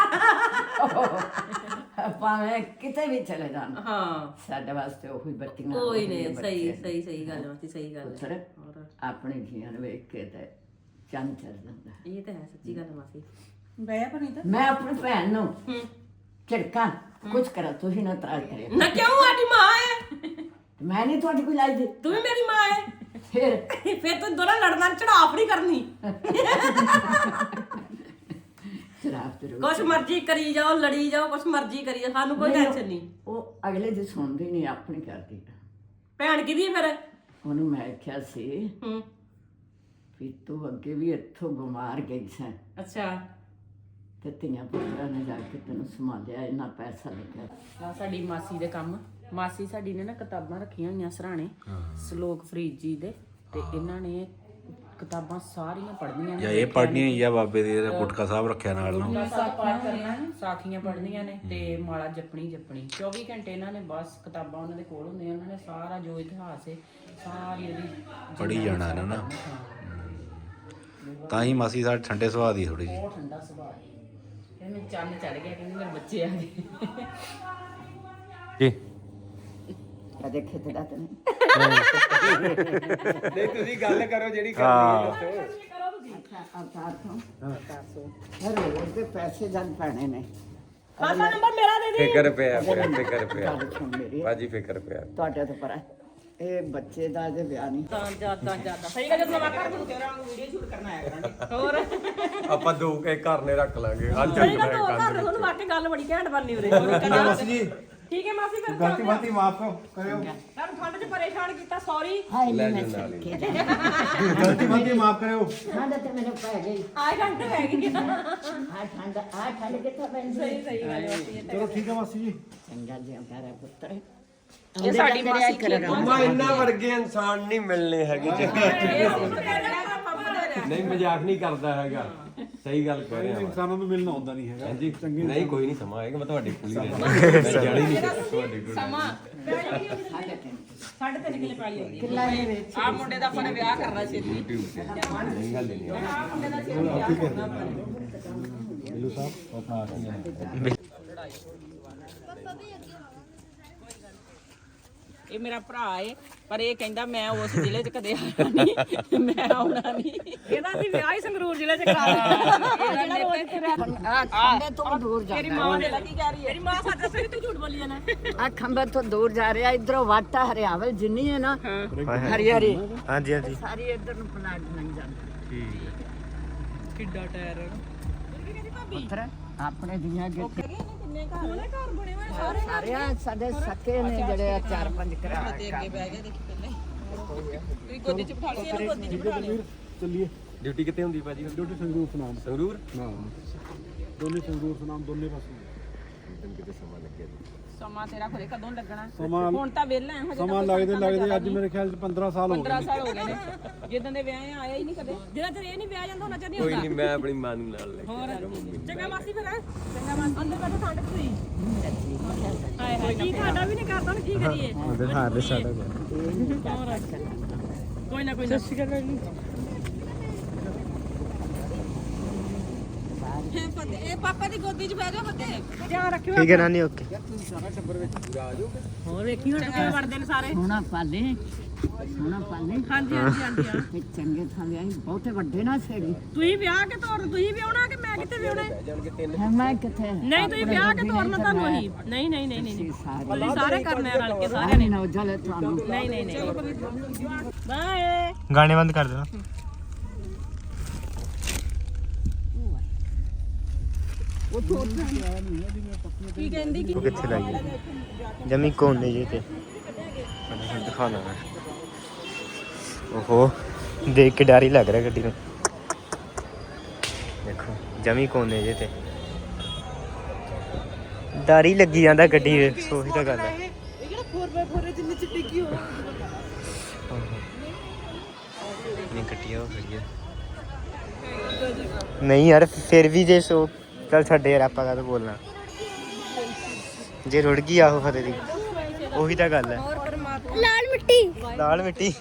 ਭਾਵੇਂ ਕਿਤੇ ਵੀ ਚਲੇ ਜਾਣ। ਹਾਂ। ਸਾਡੇ ਵਾਸਤੇ ਉਹੀ ਬੱਤੀਆਂ ਕੋਈ ਉਹੀ ਨਹੀਂ ਬੱਚੇ। ਸਹੀ ਸਹੀ ਸਹੀ ਗੱਲ ਹੈ ਸਹੀ ਗੱਲ ਹੈ ਪੁੱਤਰ ਆਪਣੇ ਜੀਆਂ ਨੂੰ ਵੇਖ ਕੇ ਤੇ ਚੰਨ ਚੜ ਜਾਂਦਾ। ਇਹ ਤਾਂ ਹੈ ਸੱਚੀ ਗੱਲ ਹੈ ਮਾਸੀ। ਬੈ ਬਣੀ ਤਾਂ। ਮੈਂ ਆਪਣੀ ਭੈਣ ਨੂੰ ਝਿੜਕਾਂ ਕੁਝ ਕਰਾਂ ਤੁਸੀਂ ਨਾ ਤਰਾਜ ਕਰਿਓ। ਨਾ ਕਿਉਂ ਆਡੀ ਮਾਂ ਹੈ? ਮੈਂ ਨਹੀਂ ਤੁਹਾਡੀ ਕੋਈ ਲਾਈ ਦੀ ਤੂੰ ਵੀ ਮੇਰੀ ਮਾਂ ਹੈ। ਫਿਰ? ਫਿਰ ਤੂੰ ਦੋਨਾਂ ਲੜਨਾ ਚੜਾਫ ਨਹੀਂ ਕਰਨੀ। ਸ਼ਰਾਬ ਤੇ ਕੁਛ ਮਰਜ਼ੀ ਕਰੀ ਜਾਓ ਲੜੀ ਜਾਓ ਕੁਛ ਮਰਜ਼ੀ ਕਰੀ ਜਾਓ ਸਾਨੂੰ ਕੋਈ ਟੈਨਸ਼ਨ ਨਹੀਂ ਉਹ ਅਗਲੇ ਦੀ ਸੁਣਦੀ ਨਹੀਂ ਆਪਣੀ ਕਰਦੀ ਭੈਣ ਕਿਹਦੀ ਹੈ ਫਿਰ? ਉਹਨੂੰ ਮੈਂ ਆਖਿਆ ਸੀ ਹੂੰ। ਵੀ ਤੂੰ ਅੱਗੇ ਵੀ ਇੱਥੋਂ ਬਿਮਾਰ ਗਈ ਸੈਂ। ਅੱਛਾ। ਤੇ ਧੀਆਂ ਪੁੱਤਰਾਂ ਨੇ ਜਾ ਕੇ ਤੈਨੂੰ ਸੰਭਾਲਿਆ ਇੰਨਾ ਪੈਸਾ ਲੱਗਿਆ। ਆ ਸਾਡੀ ਮਾਸੀ ਦੇ ਕੰਮ। ਮਾਸੀ ਸਾਡੀ ਨੇ ਨਾ ਕਿਤਾਬਾਂ ਰੱਖੀਆਂ ਹੋਈਆਂ ਸਰਾਣੇ ਸ਼ਲੋਕ ਫਰੀਦ ਜੀ ਦੇ ਤੇ ਇਹਨਾਂ ਨੇ ਕਿਤਾਬਾਂ ਸਾਰੀਆਂ ਪੜ੍ਹਨੀਆਂ ਨੇ। ਜਾਂ ਇਹ ਪੜ੍ਹਨੀ ਜਾਂ ਬਾਬੇ ਦੇ ਗੁਟਕਾ ਸਾਹਿਬ ਰੱਖਿਆ ਨਾਲ ਨੂੰ। ਸਾਖੀਆਂ ਸਾਖੀਆਂ ਪੜ੍ਹਨੀਆਂ ਨੇ ਤੇ ਮਾਲਾ ਜਪਣੀ ਜਪਣੀ। 24 ਘੰਟੇ ਇਹਨਾਂ ਨੇ ਬਸ ਕਿਤਾਬਾਂ ਉਹਨਾਂ ਦੇ ਕੋਲ ਹੁੰਦੀਆਂ ਉਹਨਾਂ ਨੇ ਸਾਰਾ ਜੋ ਇਤਿਹਾਸ ਹੈ ਸਾਰੀ ਉਹਦੀ ਪੜ੍ਹੀ ਜਾਣਾ ਇਹਨਾਂ ਨਾ ਤਾਂ ਹੀ ਮਾਸੀ ਸਾਡੇ ਠੰਡੇ ਸੁਭਾਅ ਦੀ ਥੋੜੀ ਬਹੁਤ ਠੰਡਾ ਸੁਭਾਅ ਹੈ। ਇਹਨੂੰ ਚੰਨ ਚੜ ਗਿਆ ਕਹਿੰਦੇ ਮੇਰੇ ਬੱਚੇ ਆ ਗਏ। ਜੀ। ਕਦੇ ਖਿੱਚਦਾ ਤੇ ਨਹੀਂ। ਨਹੀਂ ਤੁਸੀਂ ਗੱਲ ਕਰੋ ਜਿਹੜੀ ਹਾਂ ਅਵਤਾਰ ਤੋਂ ਹਰ ਰੋਜ਼ ਦੇ ਪੈਸੇ ਜਨ ਪੈਣੇ ਨੇ। ਖਾਤਾ ਨੰਬਰ ਮੇਰਾ ਦੇ ਦੇ। ਫਿਕਰ ਪਿਆ ਪਿਆ ਫਿਕਰ ਪਿਆ। ਬਾਜੀ ਫਿਕਰ ਪਿਆ। ਤੁਹਾਡੇ ਤੋਂ ਪਰ ਇਹ ਬੱਚੇ ਦਾ ਜੇ ਵਿਆਹ ਨਹੀਂ। ਤਾਂ ਜ਼ਿਆਦਾ ਜ਼ਿਆਦਾ। ਸਹੀ ਗੱਲ ਜਦੋਂ ਮੈਂ ਕਰ ਦੂੰ ਤੇਰਾ ਨੂੰ ਵੀਡੀਓ ਸ਼ੂਟ ਕਰਨਾ ਆਇਆ ਕਰਾਂਗੇ। ਹੋਰ? ਆਪਾਂ ਦੋ ਕੇ ਘਰ ਨੇ ਰੱਖ ਲਾਂਗੇ। ਸਹੀ ਗੱਲ ਦੋ ਘਰ ਤੁਹਾਨੂੰ ਵਾਕਈ ਗੱਲ ਬੜੀ ਘੈਂਟ ਬਣਨੀ ਉਰੇ। ਮਾਸੀ ਜੀ? ਠੀਕ ਹੈ ਮਾਸੀ ਫਿਰ ਗਲਤੀ ਬਾਤੀ ਮਾਫ ਕਰਿਓ। ਤੁਹਾਨੂੰ ਠੰਡ 'ਚ ਪਰੇਸ਼ਾਨ ਕੀਤਾ ਸੌਰੀ ਹਾਏ ਨਹੀਂ ਮੈਂ ਸੱਕੇ ਜਾ ਗਲਤੀ ਬਾਤੀ ਮਾਫ ਕਰਿਓ। ਠੰਡ ਤੇ ਮੈਨੂੰ ਪੈ ਗਈ। ਆਏ ਠੰਡ ਪੈ ਗਈ। ਆ ਠੰਡ ਆ ਠੰਡ ਕਿੱਥੋਂ ਪੈਂਦੀ? ਸਹੀ ਸਹੀ ਗੱਲ ਹੈ ਚਲੋ ਠੀਕ ਹੈ ਮਾਸੀ ਜੀ। ਚੰਗਾ ਜਿਹਾ ਪਿਆਰਾ ਪੁੱਤਰ। ਇਹ ਸਾਡੀ ਮਾਸੀ ਕੀ ਅੰਮਾ ਇੰਨਾ ਵਰਗੇ ਇਨਸਾਨ ਨਹੀਂ ਮਿਲਨੇ ਹੈਗੇ। ਨਹੀਂ ਮਜ਼ਾਕ ਨਹੀਂ ਕਰਦਾ ਹੈਗਾ। ਸਹੀ ਗੱਲ ਕਹਿ ਰਿਹਾ ਇਨਸਾਨਾਂ ਨੂੰ ਮਿਲਣਾ ਹੁੰਦਾ ਨਹੀਂ ਹੈਗਾ। ਹਾਂਜੀ। ਨਹੀਂ ਕੋਈ ਨਹੀਂ ਸਮਾਂ ਆਏਗਾ ਮੈਂ ਤੁਹਾਡੇ ਕੋਲ ਹੀ ਰਹਿਣਾ। ਮੈਂ ਜਾਣੀ ਨਹੀਂ ਤੁਹਾਡੇ ਕੋਲ ਸਾਢੇ ਤਿੰਨ ਕਿਲੇ ਪਾਲੀ ਆਉਂਦੀ ਕਿੱਲਾ ਦੇ ਵਿੱਚ। ਆ ਮੁੰਡੇ ਦਾ ਆਪਾਂ ਨੇ ਵਿਆਹ ਕਰਨਾ ਸੀ। YouTube ਤੇ। ਨਹੀਂ ਗੱਲ ਨਹੀਂ ਬਿੱਲੂ ਸਾਹਿਬ ਆਪਣਾ ਆਸੀ ਇਹ ਮੇਰਾ ਭਰਾ ਏ ਪਰ ਇਹ ਕਹਿੰਦਾ ਮੈਂ ਉਸ ਜ਼ਿਲ੍ਹੇ 'ਚ ਕਦੇ ਆਇਆ ਨਹੀਂ ਮੈਂ ਆਉਣਾ ਨਹੀਂ। ਇਹਦਾ ਸੀ ਵਿਆਹ ਹੀ ਸੰਗਰੂਰ ਜ਼ਿਲ੍ਹੇ 'ਚ ਕਰਾ ਜਿਹੜਾ ਰੋਜ਼ ਇੱਥੇ ਰਹਿ ਆ ਖੰਬੇ ਤੋਂ ਦੂਰ ਜਾ ਤੇਰੀ ਮਾਂ ਦੇ ਲੱਗੀ ਕਹਿ ਰਹੀ ਹੈ ਤੇਰੀ ਮਾਂ ਸਾਡਾ ਸਿਰ ਤੇ ਝੂਠ ਬੋਲੀ ਜਾਣਾ? ਆ ਖੰਬੇ ਤੋਂ ਦੂਰ ਜਾ ਰਿਹਾ ਇਧਰੋਂ ਵਾਟਾ ਹਰਿਆਵਲ ਜਿੰਨੀ ਹੈ ਨਾ ਹਰੀ ਹਰੀ ਹਾਂਜੀ ਹਾਂਜੀ। ਸਾਰੀ ਇਧਰ ਨੂੰ ਪਲਾਟ ਨਹੀਂ ਜਾਂਦਾ। ਕਿੱਡਾ ਟਾਇਰ ਪੁੱਤਰ ਆਪਣੇ ਦੀਆਂ ਅੱਗੇ ਕਿੰਨੇ ਘਰ? ਉਹਨੇ ਘਰ ਬਣੇ ਹੋਏ ਸਾਰੇ ਸਾਰਿਆਂ ਸਾਡੇ ਸਕੇ ਨੇ ਜਿਹੜੇ ਆ ਚਾਰ ਪੰਜ ਘਰਾਂ ਅੱਗੇ ਬਹਿ ਗਿਆ ਦੇਖੀ ਪਹਿਲੇ ਤੁਸੀਂ ਗੋਦੀ 'ਚ ਬਿਠਾ ਲਿਆ ਗੋਦੀ 'ਚ ਬਿਠਾ ਲਿਆ ਚੱਲੀਏ। ਡਿਊਟੀ ਕਿੱਥੇ ਹੁੰਦੀ ਭਾਜੀ? ਡਿਊਟੀ ਸੰਗਰੂਰ ਸੁਨਾਮ। ਸੰਗਰੂਰ? ਨਾ ਦੋਨੇ ਸੰਗਰੂਰ ਸੁਨਾਮ ਦੋਨੇ ਪਾਸੇ। ਸਮਾਂ ਤੇਰਾ ਖਰੇ ਕਦੋਂ ਲੱਗਣਾ ਸਮਾਂ ਹੁਣ ਤਾਂ ਵਿਹਲਾ ਹੈ ਹਜੇ ਸਮਾਂ ਲੱਗਦੇ ਲੱਗਦੇ ਅੱਜ ਮੇਰੇ ਖਿਆਲ ਚ 15 ਸਾਲ ਹੋ 15 ਸਾਲ ਹੋ ਗਏ ਨੇ ਜਿੱਦਾਂ ਦੇ ਵਿਆਹ ਆਇਆ ਹੀ ਨਹੀਂ ਕਦੇ ਜਿਹੜਾ ਤੇ ਇਹ ਨਹੀਂ ਵਿਆਹ ਜਾਂਦਾ ਹੋਣਾ ਚਾਹੀਦਾ ਕੋਈ ਨਹੀਂ ਮੈਂ ਆਪਣੀ ਮਾਂ ਨੂੰ ਨਾਲ ਲੈ ਕੇ ਹੋਰ ਚੰਗਾ ਮਾਸੀ ਫਿਰ ਚੰਗਾ ਮਾਸੀ ਅੰਦਰ ਬੈਠੋ ਠੰਡ ਪਈ ਹਾਏ ਹਾਏ ਕੀ ਸਾਡਾ ਵੀ ਨਹੀਂ ਕਰਦਾ ਹੁਣ ਕੀ ਕਰੀਏ ਹਾਰ ਦੇ ਸਾਡਾ ਕੋਈ ਨਾ ਕੋਈ ਨਾ ਗੱਲ ਇਹ ਪਾਪਾ ਦੀ ਗੋਦੀ 'ਚ ਬਹਿ ਜਾ ਫਤੇ ਧਿਆਨ ਰੱਖਿਓ ਠੀਕ ਹੈ ਨਾਨੀ ਓਕੇ। ਹੋਰ ਵੇਖੀ ਹੁਣ ਕਿਵੇਂ ਵੜਦੇ ਨੇ ਸਾਰੇ? ਸੋਹਣਾ ਪਾਲੇ। ਸੋਹਣਾ ਪਾਲੇ। ਹਾਂਜੀ ਹਾਂਜੀ ਹਾਂਜੀ ਹਾਂ। ਇਹ ਚੰਗੇ ਥਾਂ ਵਿਆਹੀ ਬਹੁਤੇ ਵੱਡੇ ਨਾ ਸੇਗੀ ਤੁਸੀਂ ਵਿਆਹ ਕੇ ਤੋਰਨ ਤੁਸੀਂ ਵਿਆਹਣਾ ਕਿ ਮੈਂ ਕਿੱਥੇ ਵਿਆਹਣਾ? ਹੈ ਮੈਂ ਕਿੱਥੇ? ਨਹੀਂ ਤੁਸੀਂ ਵਿਆਹ ਕੇ ਤੋਰਨਾ ਤੁਹਾਨੂੰ ਅਸੀਂ ਨਹੀਂ ਨਹੀਂ ਨਹੀਂ ਨਹੀਂ ਨਹੀਂ। ਸਾਰੇ ਤੁਸੀਂ ਸਾਰੇ ਕਰਨੇ ਆ ਰਲ ਕੇ ਸਾਰਿਆਂ ਸਾਰੇ ਨੇ। ਨੌਜਲ ਤੁਹਾਨੂੰ ਨਹੀਂ ਨਹੀਂ ਨਹੀਂ। ਬਾਏ ਗਾਣੇ ਬੰਦ ਕਰ ਦੇਣਾ। ਕੀ ਕਹਿੰਦੀ ਕੀ ਉਹ ਕਿੱਥੇ ਲਾਈਏ? ਜਮੀ ਕੋਨੇ ਜੇ ਤੇ। ਮੈਂ ਤੁਹਾਨੂੰ ਦਿਖਾਉਣਾ ਮੈਂ। ਓਹੋ ਦੇਖ ਕੇ ਡਰ ਹੀ ਲੱਗ ਰਿਹਾ ਗੱਡੀ ਨੂੰ। ਦੇਖੋ ਜਮੀ ਕੋਨੇ ਜੇ ਤੇ। ਡਰ ਹੀ ਲੱਗੀ ਜਾਂਦਾ ਗੱਡੀ ਦੇ ਸੋਹੀ ਤਾਂ ਗੱਲ ਹੈ। ਇਹ ਕਿਹੜਾ 4x4 ਜਿੰਨੀ ਚ ਡਿੱਗੀ ਹੋ ਨਹੀਂ ਕੱਟਿਆ ਹੋ ਗਈ ਹੈ ਨਹੀਂ ਯਾਰ ਫਿਰ ਵੀ ਜੇ ਸੋ ਚੱਲ ਛੱਡ ਯਾਰ ਆਪਾਂ ਕਾਹਤੋਂ ਬੋਲਣਾ। ਜੇ ਰੁੜ ਗਈ ਆਹੋ ਫਤਿਹ ਦੀ ਉਹੀ ਤਾਂ ਗੱਲ ਹੈ। ਲਾਲ ਮਿੱਟੀ। ਲਾਲ ਮਿੱਟੀ।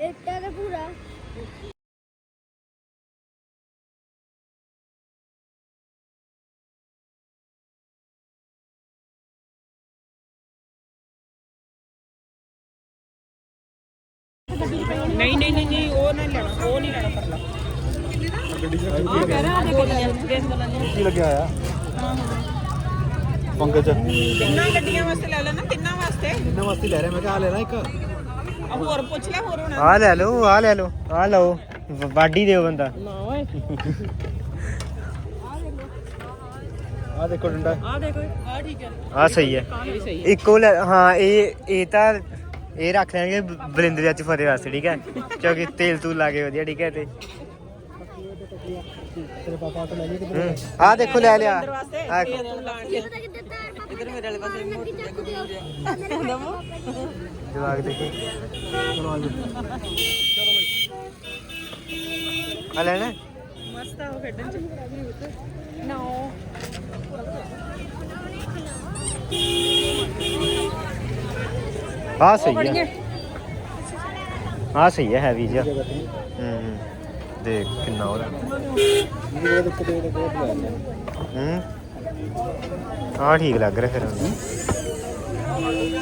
ਇੱਟਾਂ ਦਾ ਪੂਰਾ ਨਹੀਂ ਨਹੀਂ ਨਹੀਂ ਨਹੀਂ ਉਹ ਨਹੀਂ ਲੈਣਾ ਉਹ ਨਹੀਂ ਲੈਣਾ ਪਰਲਾ। ਕੀ ਲੱਗਿਆ ਆ ਪੰਕਜ। ਤਿੰਨਾਂ ਗੱਡੀਆਂ ਵਾਸਤੇ ਲੈ ਲੈਣਾ ਤਿੰਨਾਂ ਵਾਸਤੇ। ਇਹਨਾਂ ਵਾਸਤੇ ਲੈ ਰਿਹਾ ਮੈਂ ਕਿਹਾ ਆ ਲੈਣਾ ਇੱਕ। ਆ ਹੋਰ ਪੁੱਛ ਲੈ ਹੋਰ ਹੋਣਾ। ਆ ਲੈ ਲਓ ਆ ਲੈ ਲਓ ਆ ਲਓ ਵ- ਵਾਢੀ ਦਿਓ ਬੰਦਾ। ਨਾ ਓਏ। ਆ ਦੇਖੋ ਡੰਡਾ। ਆ ਦੇਖੋ ਆ ਠੀਕ ਹੈ। ਆ ਸਹੀ ਹੈ। ਇੱਕੋ ਲੈ- ਹਾਂ ਇਹ ਇਹ ਤਾਂ ਇਹ ਰੱਖ ਲੈਣਗੇ ਬਲਿੰਦਰ ਵਿੱਚ ਫਤਿਹ ਵਾਸਤੇ ਠੀਕ ਹੈ? ਕਿਉਂਕਿ ਤੇਲ ਤੂਲ ਲਾ ਕੇ ਵਧੀਆ ਠੀਕ ਹੈ ਤੇ। ਤੇਰੇ ਪਾਪਾ ਤੋਂ ਲੈ ਲਈ ਕਿਤੇ ਹੂੰ ਆ ਦੇਖੋ ਲੈ ਲਿਆ ਅੰਦਰ ਵਾਸਤੇ ਆਹ ਇਹ ਤੂੰ ਲਾਣ ਕੇ ਪਤਾ ਕਿੱਦਾਂ ਤਾਰ ਪਾਪਾ ਇਧਰ ਮੇਰੇ ਵਾਲੇ ਪਾਸੇ ਮੋੜ ਤੇ ਚੱਕ ਦਿਓ ਜਵਾਕ ਦੇਖੇ ਆ ਲੈਣਾ ਮਸਤ ਆ ਉਹ ਖੇਡਣ ਚ ਆ ਸਹੀ ਹੈ ਆ ਸਹੀ ਹੈ ਹੈਵੀ ਜਿਹਾ ਹੂੰ ਦੇਖ ਕਿੰਨਾ ਲਿਆ ਹੂੰ? ਆ ਠੀਕ ਲੱਗ ਰਿਹਾ ਫਿਰ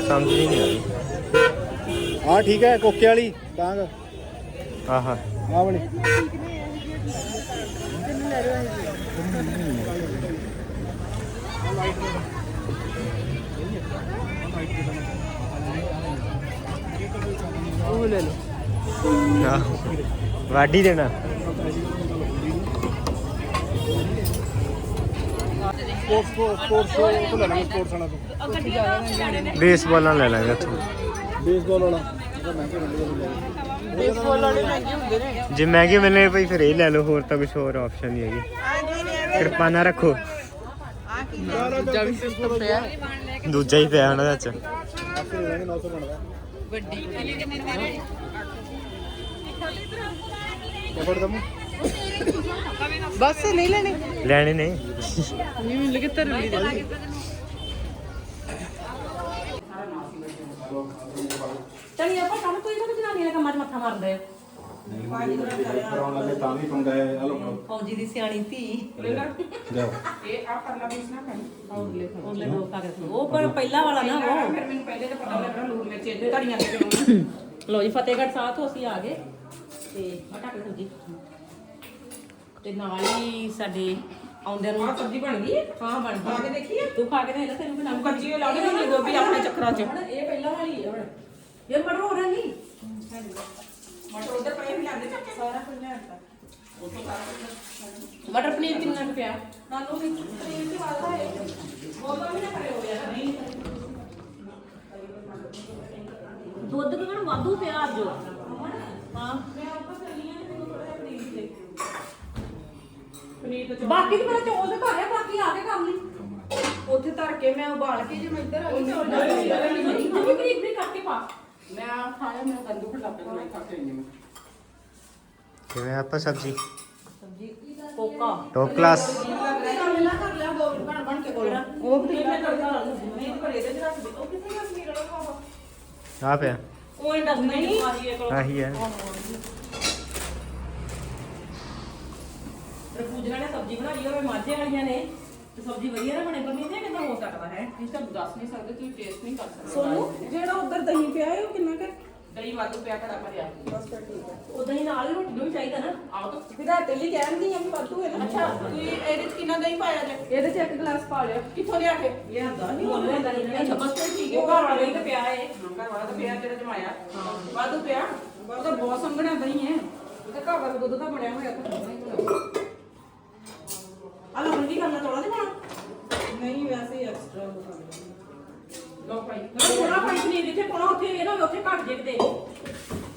ਸਮਝ ਹੀ ਨਹੀਂ ਆ ਰਹੀ। ਹਾਂ ਠੀਕ ਹੈ ਕੋਕੇ ਵਾਲੀ ਤਾਂਗ ਆਹਾ ਆ ਬਣੀ ਉਹ ਲੈ ਲਓ। ਆਹੋ। ਵਾਢੀ ਦੇਣਾ। ਸਪੋਰਟਸ ਸਪੋਰਟਸ ਤੋਂ ਲੈ ਲਾਂਗੇ ਸਪੋਰਟਸ ਵਾਲਾ ਤੋਂ ਬੇਸਬਾਲ ਨਾਲ ਲੈ ਲਾਂਗੇ ਉੱਥੋਂ ਬੇਸਬਾਲ ਵਾਲਾ। ਬੇਸਬਾਲ ਵਾਲੇ ਮਹਿੰਗੇ ਹੁੰਦੇ ਨੇ। ਜੇ ਮਹਿੰਗੇ ਮਿਲਨੇ ਭਾਈ ਫਿਰ ਇਹ ਲੈ ਲਓ ਹੋਰ ਤਾਂ ਕੁਝ ਹੋਰ ਆਪਸ਼ਨ ਨਹੀਂ ਹੈਗੀ। ਕਿਰਪਾਨਾ ਰੱਖੋ। ਦੂਜਾ ਹੀ ਪਿਆ ਉਹਨਾਂ ਦਾ ਚ ਆਪੇ ਰਹਿਣਗੇ 900 ਬਣਦਾ ਵੱਡੀ। ਫੜ ਦਮ ਬਸ ਨਹੀਂ ਲੈਣੇ? ਲੈਣੇ ਨੇ ਨਹੀਂ ਮਿਲ ਕੇ ਤਰ ਲਈ ਦੇ ਚਲੀ ਆਪਾਂ ਕੰਮ ਕੋਈ ਨਾ ਜਨਾਨੀ ਦੇ ਕੰਮਾਂ 'ਚ ਮੱਥਾ ਮਾਰਦੇ ਆ ਕਰਾਉਣ ਲੱਗੇ ਤਾਂ ਵੀ ਪੰਗਾ ਹੈ। ਆ ਲੋ ਫੌਜੀ ਦੀ ਸਿਆਣੀ ਧੀ। ਜਾਓ ਇਹ ਆ ਪਰਲਾ ਪੀਸ ਨਾ ਖਾਣੀ ਉਹਲੇ ਦੋ ਕਾਗਜ਼ ਉਹ ਪਰ ਪਹਿਲਾ ਵਾਲਾ ਨਾ ਉਹ। ਫਿਰ ਮੈਨੂੰ ਪਹਿਲੇ ਤਾਂ ਪਤਾ ਲੱਗਣਾ ਲੂਣ ਮਿਰਚ ਇਹਦੇ ਧੜੀਆਂ ਤੇ ਕਿਉਂ ਲੋ ਜੀ ਫਤਿਹਗੜ੍ਹ ਸਾਹਿਬ ਤੋਂ ਅਸੀਂ ਆ ਗਏ। ਤੇ ਨਾਲ ਹੀ ਸਾਡੇ ਆਉਂਦਿਆਂ ਨੂੰ ਸਬਜ਼ੀ ਬਣ ਗਈ? ਹੈ? ਹਾਂ ਬਣ ਖਾ ਕੇ ਦੇਖੀਏ ਤੂੰ ਖਾ ਕੇ ਦੇਖ ਲੈ ਤੈਨੂੰ ਬਣਾ ਤੂੰ ਕੱਚੀ ਲਾ ਕੇ ਨਹੀਂ ਗੋਭੀ ਆਪਣੇ ਚੱਕਰਾਂ 'ਚ। ਇਹ ਪਹਿਲਾਂ ਵਾਲੀ ਹੈ ਹੁਣ। ਇਹ ਮਟਰ ਹੋ ਰਿਹਾ ਨਹੀਂ ਮਟਰ ਉਧਰ ਪਏ ਵੀ ਲੈਂਦੇ ਚੱਕ ਸਾਰਾ ਕੁਝ ਲਿਆਂਦਾ। ਮਟਰ ਪਨੀਰ ਕਿੰਨਾ ਕੁ ਪਿਆ? ਨਾਲੂ ਵੀ ਪਨੀਰ ਦੀ ਵਾਲਾ ਹੈ। ਬੋਲਦਾ ਵੀ ਨਾ ਕਰੇ ਹੋ ਗਿਆ। ਨਹੀਂ ਦੁੱਧ ਕਿਹੜਾ ਵਾਧੂ ਪਿਆ ਅੱਜ? ਹਾਂ ਮੈਂ ਆਪਾਂ ਚੱਲੀਆਂ ਨੇ ਮੈਨੂੰ ਥੋੜਾ ਪਨੀਰ ਦੇ ਪਨੀਰ ਤਾਂ ਬਾਕੀ ਤਾਂ ਮੇਰਾ ਚੌਲ ਦੇ ਘਰ ਆ ਬਾਕੀ ਆ ਕੇ ਕੰਮ ਲਈ ਉੱਥੇ ਧਰ ਕੇ ਮੈਂ ਉਬਾਲ ਕੇ ਜੇ ਮੈਂ ਇੱਧਰ ਆ ਗਈ। ਚੌਲ ਨਹੀਂ ਬਰੀਕ ਬਰੀਕ ਕੱਟ ਕੇ ਪਾ। ਮੈਂ ਆ ਖਾਇਆ ਮੈਂ ਤੰਦੂਰ ਖਾ ਕੇ ਮੈਂ ਖਾ ਕੇ ਆਈ ਹਾਂ। ਕਿਵੇਂ ਆਪਾਂ ਸਬਜ਼ੀ? ਕੋਕਾ ਟੌਪ ਕਲਾਸ ਕਰ ਲਿਆ ਦੋ ਬਣ ਬਣ ਕੇ ਕੋਲ ਉਹ ਪਨੀਰ ਮੈਂ ਤੜਕਾ ਲਾ ਲੂੰ ਨਹੀਂ ਪਰ ਇਹਦੇ ਚ ਰੱਖ ਦੇ ਉਹ ਕਿੱਥੇ ਗਿਆ ਪਨੀਰ ਵਾਲਾ ਖਾਵਾ ਆ ਪਿਆ। ਉਹ ਇੰਡਾ ਨਹੀਂ। ਮਾਰੀ ਇਹ ਕੋਲ ਆਹੀ ਹੈ। ਰਫੂਜਣਾ ਨੇ ਸਬਜ਼ੀ ਬਣਾਈ ਹੋਵੇ ਮਾਝੇ ਵਾਲੀਆਂ ਨੇ। ਤੇ ਸਬਜ਼ੀ ਵਧੀਆ ਨਾ ਬਣੇ ਬੰਦੀ ਤੇ ਕਿਦਾਂ ਹੋ ਸਕਦਾ ਹੈ? ਇਸ ਤਾਂ ਦੱਸ ਨਹੀਂ ਸਕਦੇ ਤੁਸੀਂ ਟੇਸਟ ਨਹੀਂ ਕਰ ਸਕਦੇ। ਸੋਨੂੰ ਜਿਹੜਾ ਉਧਰ ਦਹੀਂ ਪਿਆ ਹੈ ਉਹ ਕਿੰਨਾ ਕਰ ਦਹੀਂ ਵਾਧੂ ਪਿਆ ਘੜਾ ਭਰਿਆ। ਬਸ ਫਿਰ ਠੀਕ ਹੈ। ਉਦਾਂ ਹੀ ਨਾਲ ਹੀ ਰੋਟੀ ਨੂੰ ਵੀ ਚਾਹੀਦਾ ਨਾ। ਆਓ ਤਾਂ ਫਿਦਾ ਤੇਲੀ ਕਹਿੰਦੀ ਆ ਵੀ ਵਾਧੂ ਹੈ ਨਾ। ਅੱਛਾ ਤੁਸੀਂ ਇਹਦੇ ਚ ਕਿੰਨਾ ਦਹੀਂ ਪਾਇਆ ਜੇ? ਇਹਦੇ ਚ ਇੱਕ ਗਲਾਸ ਪਾ ਲਿਆ। ਕਿੱਥੋਂ ਲਿਆ ਕੇ? ਲਿਆਂਦਾ ਨਹੀਂ ਲੈਂਦਾ ਨਹੀਂ ਅੱਛਾ ਬਸ ਫਿਰ ਠੀਕ ਹੈ। ਉਹ ਘਰ ਵਾਲੇ ਤੇ ਪਿਆ ਏ ਘਰ ਵਾਲਾ ਤਾਂ ਪਿਆ ਜਿਹੜਾ ਜਮਾਇਆ। ਵਾਧੂ ਪਿਆ। ਉਹ ਤਾਂ ਬਹੁਤ ਸੰਘਣਾ ਦਹੀਂ ਹੈ। ਉਹ ਤਾਂ ਘਰ ਵਾਲਾ ਦੁੱਧ ਦਾ ਬਣਿਆ ਹੋਇਆ। ਤਾਂ ਆ ਲੋ ਕੀ ਕਰਨਾ? ਚੌੜਾ ਨਹੀਂ ਪਾਣਾ ਨਹੀਂ ਵੈਸੇ ਹੀ ਐਕਸਟਰਾ ਲੋ ਭਾਈ। ਥੋੜਾ ਪਾਣੀ ਪਨੀਰ ਜਿੱਥੇ ਪਾਉਣਾ ਉੱਥੇ ਇਹ ਨਾ ਹੋਵੇ ਉੱਥੇ ਘੱਟ ਜੇ ਕਿਤੇ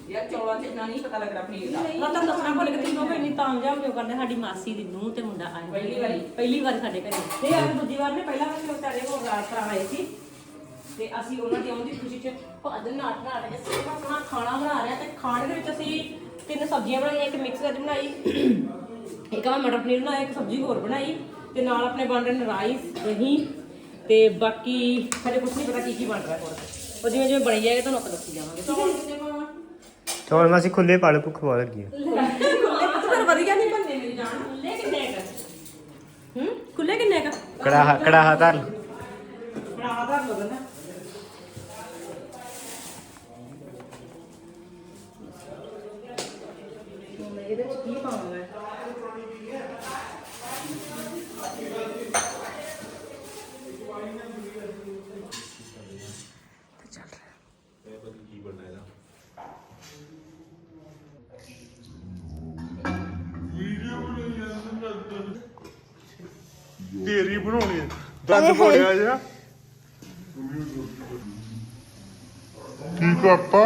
ਯਾਰ ਚੌਲਾਂ ਚ ਇੰਨਾ ਨਹੀਂ ਪਤਾ ਲੱਗਦਾ ਪਨੀਰ ਦਾ। ਮੈਂ ਤਾਂ ਦੱਸਣਾ ਭੁੱਲ ਗਈ ਤੀਨੋਂ ਭੈਣੀ ਤਾਂ ਜਾ ਕਿਉਂ ਕਰਦੇ? ਸਾਡੀ ਮਾਸੀ ਦੀ ਨੂੰਹ ਤੇ ਮੁੰਡਾ ਆਏ ਹੋਏ ਪਹਿਲੀ ਵਾਰੀ? ਪਹਿਲੀ ਵਾਰ ਸਾਡੇ ਘਰੇ। ਤੇ ਆ ਦੂਜੀ ਵਾਰ ਨੇ ਪਹਿਲਾਂ ਵਾਰ ਲੋਕ ਸਾਡੇ ਕੋਲ ਰਾਤ ਕਰਾ ਆਏ ਸੀ। ਤੇ ਅਸੀਂ ਉਹਨਾਂ ਦੀ ਆਉਣ ਦੀ ਖੁਸ਼ੀ ਚ ਭੱਜ ਨਾਟ ਨਾਟ ਕੇ ਸਿਰਫ ਆਪਣਾ ਖਾਣਾ ਬਣਾ ਰਹੇ ਤੇ ਖਾਣੇ ਦੇ ਵਿੱਚ ਅਸੀਂ ਤਿੰਨ ਸਬਜ਼ੀਆਂ ਬਣਾਈਆਂ ਇੱਕ ਮਿਕਸ ਵੈਜ ਬਣਾਈ ਇੱਕ ਆ ਮਟਰ ਪਨੀਰ ਬਣਾਇਆ ਇੱਕ ਸਬਜ਼ੀ ਹੋਰ ਬਣਾਈ ਤੇ ਨਾਲ ਆਪਣੇ ਬਣ ਰਹੇ ਨੇ ਰਾਈਸ ਦਹੀਂ ਤੇ ਬਾਕੀ ਹਜੇ ਕੁਝ ਨਹੀਂ ਪਤਾ ਕੀ ਕੀ ਬਣ ਰਿਹਾ ਕੋਲ। ਉਹ ਜਿਵੇਂ ਜਿਵੇਂ ਬਣੀ ਜਾਏਗਾ ਤੁਹਾਨੂੰ ਆਪਾਂ ਦੱਸੀ ਜਾਵਾਂਗੇ। ਠੀਕ ਹੈ ਚੌਲ ਮਾਸੀ ਖੁੱਲੇ ਪਾਲੇ ਭੁੱਖ ਬਹੁਤ ਲੱਗੀ ਹੈ ਪਰ ਵਧੀਆ ਨਹੀਂ ਬੰਦੇ ਮੇਰੀ ਜਾਨ ਖੁੱਲੇ ਕਿੰਨੇ ਕ ਹੂੰ? ਖੁੱਲੇ ਕਿੰਨੇ ਕ ਕੜਾਹਾ ਕੜਾਹਾ ਧਰ ਬਣਾ ਧਰ ਲੋ ਤੇਰੀ ਬਣਾਉਣੀ ਹੈ। ਦੰਦ ਪੋੜਿਆ ਜਾ ਕੀ ਕਰਤਾ